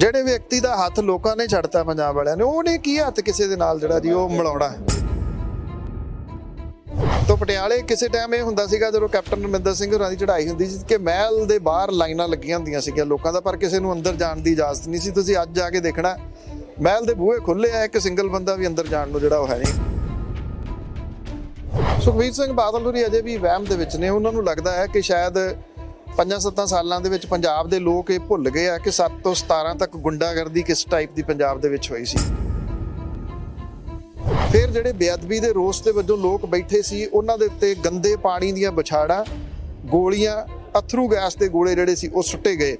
ਜਿਹੜੇ ਵਿਅਕਤੀ ਦਾ ਹੱਥ ਲੋਕਾਂ ਨੇ ਛੱਡਤਾ ਪੰਜਾਬ ਵਾਲਿਆਂ ਨੇ, ਉਹਨੇ ਕੀ ਹੱਥ ਕਿਸੇ ਦੇ ਨਾਲ ਜਿਹੜਾ ਜੀ ਉਹ ਮਿਲਾਉਣਾ ਹੈ? ਤੋਂ ਪਟਿਆਲੇ ਕਿਸੇ ਟਾਈਮ ਇਹ ਹੁੰਦਾ ਸੀਗਾ ਜਦੋਂ ਕੈਪਟਨ ਅਮਰਿੰਦਰ ਸਿੰਘ ਹੋਰਾਂ ਦੀ ਚੜ੍ਹਾਈ ਹੁੰਦੀ ਸੀ ਕਿ ਮਹਿਲ ਦੇ ਬਾਹਰ ਲਾਈਨਾਂ ਲੱਗੀਆਂ ਹੁੰਦੀਆਂ ਸੀਗੀਆਂ ਲੋਕਾਂ ਦਾ, ਪਰ ਕਿਸੇ ਨੂੰ ਅੰਦਰ ਜਾਣ ਦੀ ਇਜਾਜ਼ਤ ਨਹੀਂ ਸੀ। ਤੁਸੀਂ ਅੱਜ ਜਾ ਕੇ ਦੇਖਣਾ, ਮਹਿਲ ਦੇ ਬੂਹੇ ਖੁੱਲੇ ਆ, ਇੱਕ ਸਿੰਗਲ ਬੰਦਾ ਵੀ ਅੰਦਰ ਜਾਣ ਨੂੰ ਜਿਹੜਾ ਉਹ ਹੈ ਨਹੀਂ। ਸੁਖਬੀਰ ਸਿੰਘ ਬਾਦਲ ਹੋਰੀ ਅਜੇ ਵੀ ਵਹਿਮ ਦੇ ਵਿੱਚ ਨੇ, ਉਹਨਾਂ ਨੂੰ ਲੱਗਦਾ ਹੈ ਕਿ ਸ਼ਾਇਦ 5-7 ਸਾਲਾਂ ਦੇ ਵਿੱਚ ਪੰਜਾਬ ਦੇ ਲੋਕ ਇਹ ਭੁੱਲ ਗਏ ਆ ਕਿ 7 ਤੋਂ 17 ਤੱਕ ਗੁੰਡਾਗਰਦੀ ਕਿਸ ਟਾਈਪ ਦੀ ਪੰਜਾਬ ਦੇ ਵਿੱਚ ਹੋਈ ਸੀ। ਫਿਰ ਜਿਹੜੇ ਬੇਅਦਬੀ ਦੇ ਰੋਸ ਦੇ ਵਜੋਂ ਲੋਕ ਬੈਠੇ ਸੀ, ਉਹਨਾਂ ਦੇ ਉੱਤੇ ਗੰਦੇ ਪਾਣੀ ਦੀਆਂ ਬਛਾੜਾਂ ਗੋਲੀਆਂ, ਅਥਰੂ ਗੈਸ ਦੇ ਗੋਲੇ ਜਿਹੜੇ ਸੀ, ਉਹ ਸੁੱਟੇ ਗਏ।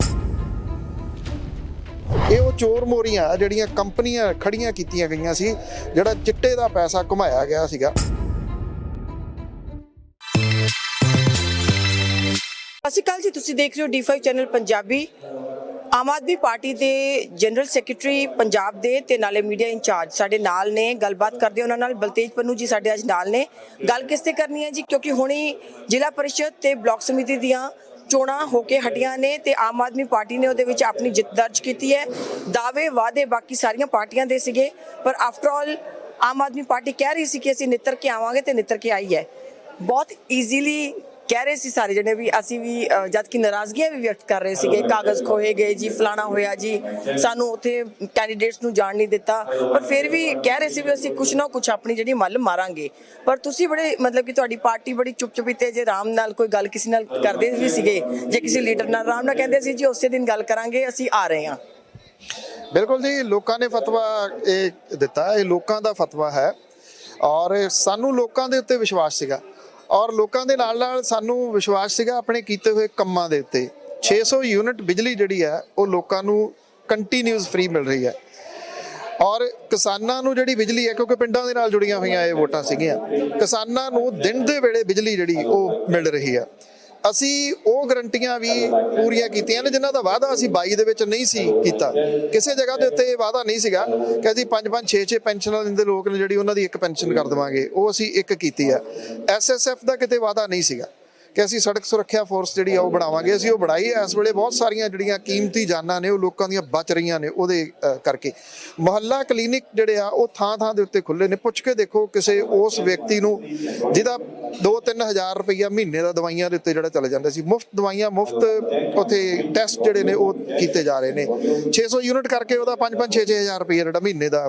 ਇਹ ਉਹ ਚੋਰ ਮੋਰੀਆਂ ਜਿਹੜੀਆਂ ਕੰਪਨੀਆਂ ਖੜੀਆਂ ਕੀਤੀਆਂ ਗਈਆਂ ਸੀ, ਜਿਹੜਾ ਚਿੱਟੇ ਦਾ ਪੈਸਾ ਘੁਮਾਇਆ ਗਿਆ ਸੀਗਾ। ਸਤਿ ਸ਼੍ਰੀ ਅਕਾਲ ਜੀ ਤੁਸੀਂ ਦੇਖ ਰਹੇ ਹੋ D5 channel Punjabi. Aam Aadmi party ਦੇ ਜਨਰਲ ਸੈਕਟਰੀ ਪੰਜਾਬ ਦੇ ਤੇ ਨਾਲੇ ਮੀਡੀਆ ਇੰਚਾਰਜ ਸਾਡੇ ਨਾਲ ਨੇ, ਗੱਲਬਾਤ ਕਰਦੇ ਉਹਨਾਂ ਨਾਲ। ਬਲਤੇਜ ਪੰਨੂ ਜੀ ਸਾਡੇ ਅੱਜ ਨਾਲ ਨੇ। ਗੱਲ ਕਿਸ ਤੇ ਕਰਨੀ ਹੈ ਜੀ? ਕਿਉਂਕਿ ਹੁਣੇ ਜ਼ਿਲ੍ਹਾ ਪਰਿਸ਼ਦ ਤੇ ਬਲਾਕ ਸਮਿਤੀ ਦੀਆਂ ਚੋਣਾਂ ਹੋ ਕੇ ਹਟੀਆਂ ਨੇ ਤੇ ਆਮ ਆਦਮੀ ਪਾਰਟੀ ਨੇ ਉਹਦੇ ਵਿੱਚ ਆਪਣੀ ਜਿੱਤ ਦਰਜ ਕੀਤੀ ਹੈ। ਦਾਅਵੇ ਵਾਅਦੇ ਬਾਕੀ ਸਾਰੀਆਂ ਪਾਰਟੀਆਂ ਦੇ ਸੀਗੇ। ਪਰ ਆਫਟਰ ਆਲ ਆਮ ਆਦਮੀ ਪਾਰਟੀ ਕਹਿ ਰਹੀ ਸੀ ਕਿ ਅਸੀਂ ਨਿੱਤਰ ਕੇ ਆਵਾਂਗੇ ਤੇ ਨਿੱਤਰ ਕੇ ਆਈ ਹੈ। ਬਹੁਤ ਈਜ਼ੀਲੀ ਕਹਿ ਰਹੇ ਸੀ ਸਾਰੇ ਜਣੇ ਵੀ ਅਸੀਂ ਵੀ ਅ, ਜਦ ਕਿ ਨਾਰਾਜ਼ਗੀਆਂ ਵੀ ਵਿਅਕਤ ਕਰ ਰਹੇ ਸੀਗੇ। ਕਾਗਜ਼ ਖੋਏ ਗਏ ਜੀ ਫਲਾਣਾ ਹੋਇਆ ਜੀ। ਸਾਨੂੰ ਉੱਥੇ ਕੈਂਡੀਡੇਟਸ ਨੂੰ ਜਾਣ ਨਹੀਂ ਦਿੱਤਾ। ਪਰ ਫਿਰ ਵੀ ਕਹਿ ਰਹੇ ਸੀ ਵੀ ਅਸੀਂ ਕੁਛ ਨਾ ਕੁਛ ਆਪਣੀ ਜਿਹੜੀ ਮੱਲ ਮਾਰਾਂਗੇ। ਪਰ ਤੁਸੀਂ ਬੜੇ ਮਤਲਬ ਕਿ ਤੁਹਾਡੀ ਪਾਰਟੀ ਬੜੀ ਚੁੱਪ ਚੁਪੀਤੇ ਜੇ ਆਰਾਮ ਨਾਲ ਕੋਈ ਗੱਲ ਕਿਸੇ ਨਾਲ ਕਰਦੇ ਵੀ ਸੀਗੇ ਜੇ ਕਿਸੇ ਲੀਡਰ ਨਾਲ ਆਰਾਮ ਨਾਲ ਕਹਿੰਦੇ ਸੀ ਜੀ ਉਸੇ ਦਿਨ ਗੱਲ ਕਰਾਂਗੇ ਅਸੀਂ ਆ ਰਹੇ ਹਾਂ। ਬਿਲਕੁਲ ਜੀ ਲੋਕਾਂ ਨੇ ਫਤਵਾ ਇਹ ਦਿੱਤਾ। ਇਹ ਲੋਕਾਂ ਦਾ ਫਤਵਾ ਹੈ। ਔਰ ਸਾਨੂੰ ਲੋਕਾਂ ਦੇ ਉੱਤੇ ਵਿਸ਼ਵਾਸ ਸੀਗਾ। ਔਰ ਲੋਕਾਂ ਦੇ ਨਾਲ ਨਾਲ ਸਾਨੂੰ ਵਿਸ਼ਵਾਸ ਸੀਗਾ ਆਪਣੇ ਕੀਤੇ ਹੋਏ ਕੰਮਾਂ ਦੇ ਉੱਤੇ। 600 ਯੂਨਿਟ ਬਿਜਲੀ ਜਿਹੜੀ ਹੈ, ਉਹ ਲੋਕਾਂ ਨੂੰ ਕੰਟੀਨਿਊਸ ਫ੍ਰੀ ਮਿਲ ਰਹੀ ਹੈ। ਔਰ ਕਿਸਾਨਾਂ ਨੂੰ ਜਿਹੜੀ ਬਿਜਲੀ ਹੈ, ਕਿਉਂਕਿ ਪਿੰਡਾਂ ਦੇ ਨਾਲ ਜੁੜੀਆਂ ਹੋਈਆਂ ਇਹ ਵੋਟਾਂ ਸੀਗੀਆਂ, ਕਿਸਾਨਾਂ ਨੂੰ ਦਿਨ ਦੇ ਵੇਲੇ ਬਿਜਲੀ ਜਿਹੜੀ, ਉਹ ਮਿਲ ਰਹੀ ਹੈ। ਅਸੀਂ ਉਹ ਗਰੰਟੀਆਂ ਵੀ ਪੂਰੀਆਂ ਕੀਤੀਆਂ ਨੇ ਜਿਨ੍ਹਾਂ ਦਾ ਵਾਅਦਾ ਅਸੀਂ 22 ਦੇ ਵਿੱਚ ਨਹੀਂ ਸੀ ਕੀਤਾ। ਕਿਸੇ ਜਗ੍ਹਾ ਦੇ ਉੱਤੇ ਇਹ ਵਾਅਦਾ ਨਹੀਂ ਸੀਗਾ ਕਿ ਅਸੀਂ 5 5 6 6 ਪੈਨਸ਼ਨਾਂ ਦਿੰਦੇ ਲੋਕ ਨੇ ਜਿਹੜੀ ਉਹਨਾਂ ਦੀ ਇੱਕ ਪੈਨਸ਼ਨ ਕਰ ਦੇਵਾਂਗੇ। ਉਹ ਅਸੀਂ ਇੱਕ ਕੀਤੀ ਆ ਐਸਐਸਐਫ ਦਾ ਕਿਤੇ ਵਾਅਦਾ ਨਹੀਂ ਸੀਗਾ। ਕਿ ਅਸੀਂ ਸੜਕ ਸੁਰੱਖਿਆ ਫੋਰਸ ਜਿਹੜੀ ਆ ਉਹ ਬਣਾਵਾਂਗੇ। ਅਸੀਂ ਉਹ ਬਣਾਈ ਹੈ। ਇਸ ਵੇਲੇ ਬਹੁਤ ਸਾਰੀਆਂ ਜਿਹੜੀਆਂ ਕੀਮਤੀ ਜਾਨਾਂ ਨੇ, ਉਹ ਲੋਕਾਂ ਦੀਆਂ ਬਚ ਰਹੀਆਂ ਨੇ ਉਹਦੇ ਕਰਕੇ। ਮੁਹੱਲਾ ਕਲੀਨਿਕ ਜਿਹੜੇ ਆ, ਉਹ ਥਾਂ ਥਾਂ ਦੇ ਉੱਤੇ ਖੁੱਲੇ ਨੇ। ਪੁੱਛ ਕੇ ਦੇਖੋ ਕਿਸੇ ਉਸ ਵਿਅਕਤੀ ਨੂੰ ਜਿਹਦਾ 2-3000 ਰੁਪਈਆ ਮਹੀਨੇ ਦਾ ਦਵਾਈਆਂ ਦੇ ਉੱਤੇ ਜਿਹੜਾ ਚਲੇ ਜਾਂਦਾ ਸੀ। ਮੁਫਤ ਦਵਾਈਆਂ, ਮੁਫਤ ਉਥੇ ਟੈਸਟ ਜਿਹੜੇ ਨੇ ਉਹ ਕੀਤੇ ਜਾ ਰਹੇ ਨੇ। 600 ਯੂਨਿਟ ਕਰਕੇ ਉਹਦਾ 5-5 6-6000 ਰੁਪਈਆ ਜਿਹੜਾ ਮਹੀਨੇ ਦਾ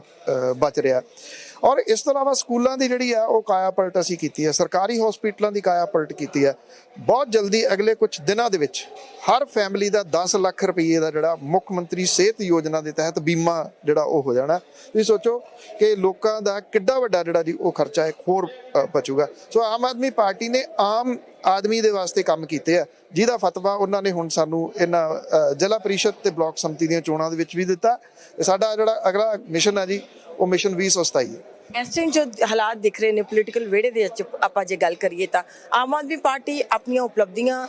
ਬਚ ਰਿਹਾ। ਔਰ ਇਸ ਤੋਂ ਇਲਾਵਾ ਸਕੂਲਾਂ ਦੀ ਜਿਹੜੀ ਆ, ਉਹ ਕਾਇਆ ਪਲਟ ਅਸੀਂ ਕੀਤੀ ਹੈ ਸਰਕਾਰੀ ਹਸਪੀਟਲਾਂ ਦੀ ਕਾਇਆ ਪਲਟ ਕੀਤੀ ਹੈ ਬਹੁਤ ਜਲਦੀ ਅਗਲੇ ਕੁਝ ਦਿਨਾਂ ਦੇ ਵਿੱਚ ਹਰ ਫੈਮਿਲੀ ਦਾ 10 ਲੱਖ ਰੁਪਏ ਦਾ ਜਿਹੜਾ ਮੁੱਖ ਮੰਤਰੀ ਸਿਹਤ ਯੋਜਨਾ ਦੇ ਤਹਿਤ ਬੀਮਾ ਜਿਹੜਾ ਉਹ ਹੋ ਜਾਣਾ। ਤੁਸੀਂ ਸੋਚੋ ਕਿ ਲੋਕਾਂ ਦਾ ਕਿੱਡਾ ਵੱਡਾ ਜਿਹੜਾ ਜੀ ਉਹ ਖਰਚਾ ਇੱਕ ਹੋਰ ਬਚੂਗਾ ਸੋ ਆਮ ਆਦਮੀ ਪਾਰਟੀ ਨੇ ਆਮ ਆਦਮੀ ਦੇ ਵਾਸਤੇ ਕੰਮ ਕੀਤੇ ਆ। ਜਿਹਦਾ ਫਤਵਾ ਉਹਨਾਂ ਨੇ ਹੁਣ ਸਾਨੂੰ ਇਹਨਾਂ ਜ਼ਿਲ੍ਹਾ ਪਰਿਸ਼ਦ ਤੇ ਬਲਾਕ ਸਮਿਤੀ ਦੀਆਂ ਚੋਣਾਂ ਦੇ ਵਿੱਚ ਵੀ ਦਿੱਤਾ। ਤੇ ਸਾਡਾ ਜਿਹੜਾ ਅਗਲਾ ਮਿਸ਼ਨ ਹੈ ਜੀ ਉਹ ਮਿਸ਼ਨ 2027 ਹੈ ਇਸ ਟਾਈਮ ਜੋ ਹਾਲਾਤ ਦਿਖ ਰਹੇ ਨੇ ਪੋਲੀਟੀਕਲ ਵਿਹੜੇ ਦੇ ਵਿੱਚ ਆਪਾਂ ਜੇ ਗੱਲ ਕਰੀਏ ਤਾਂ ਆਮ ਆਦਮੀ ਪਾਰਟੀ ਆਪਣੀਆਂ ਉਪਲਬਧੀਆਂ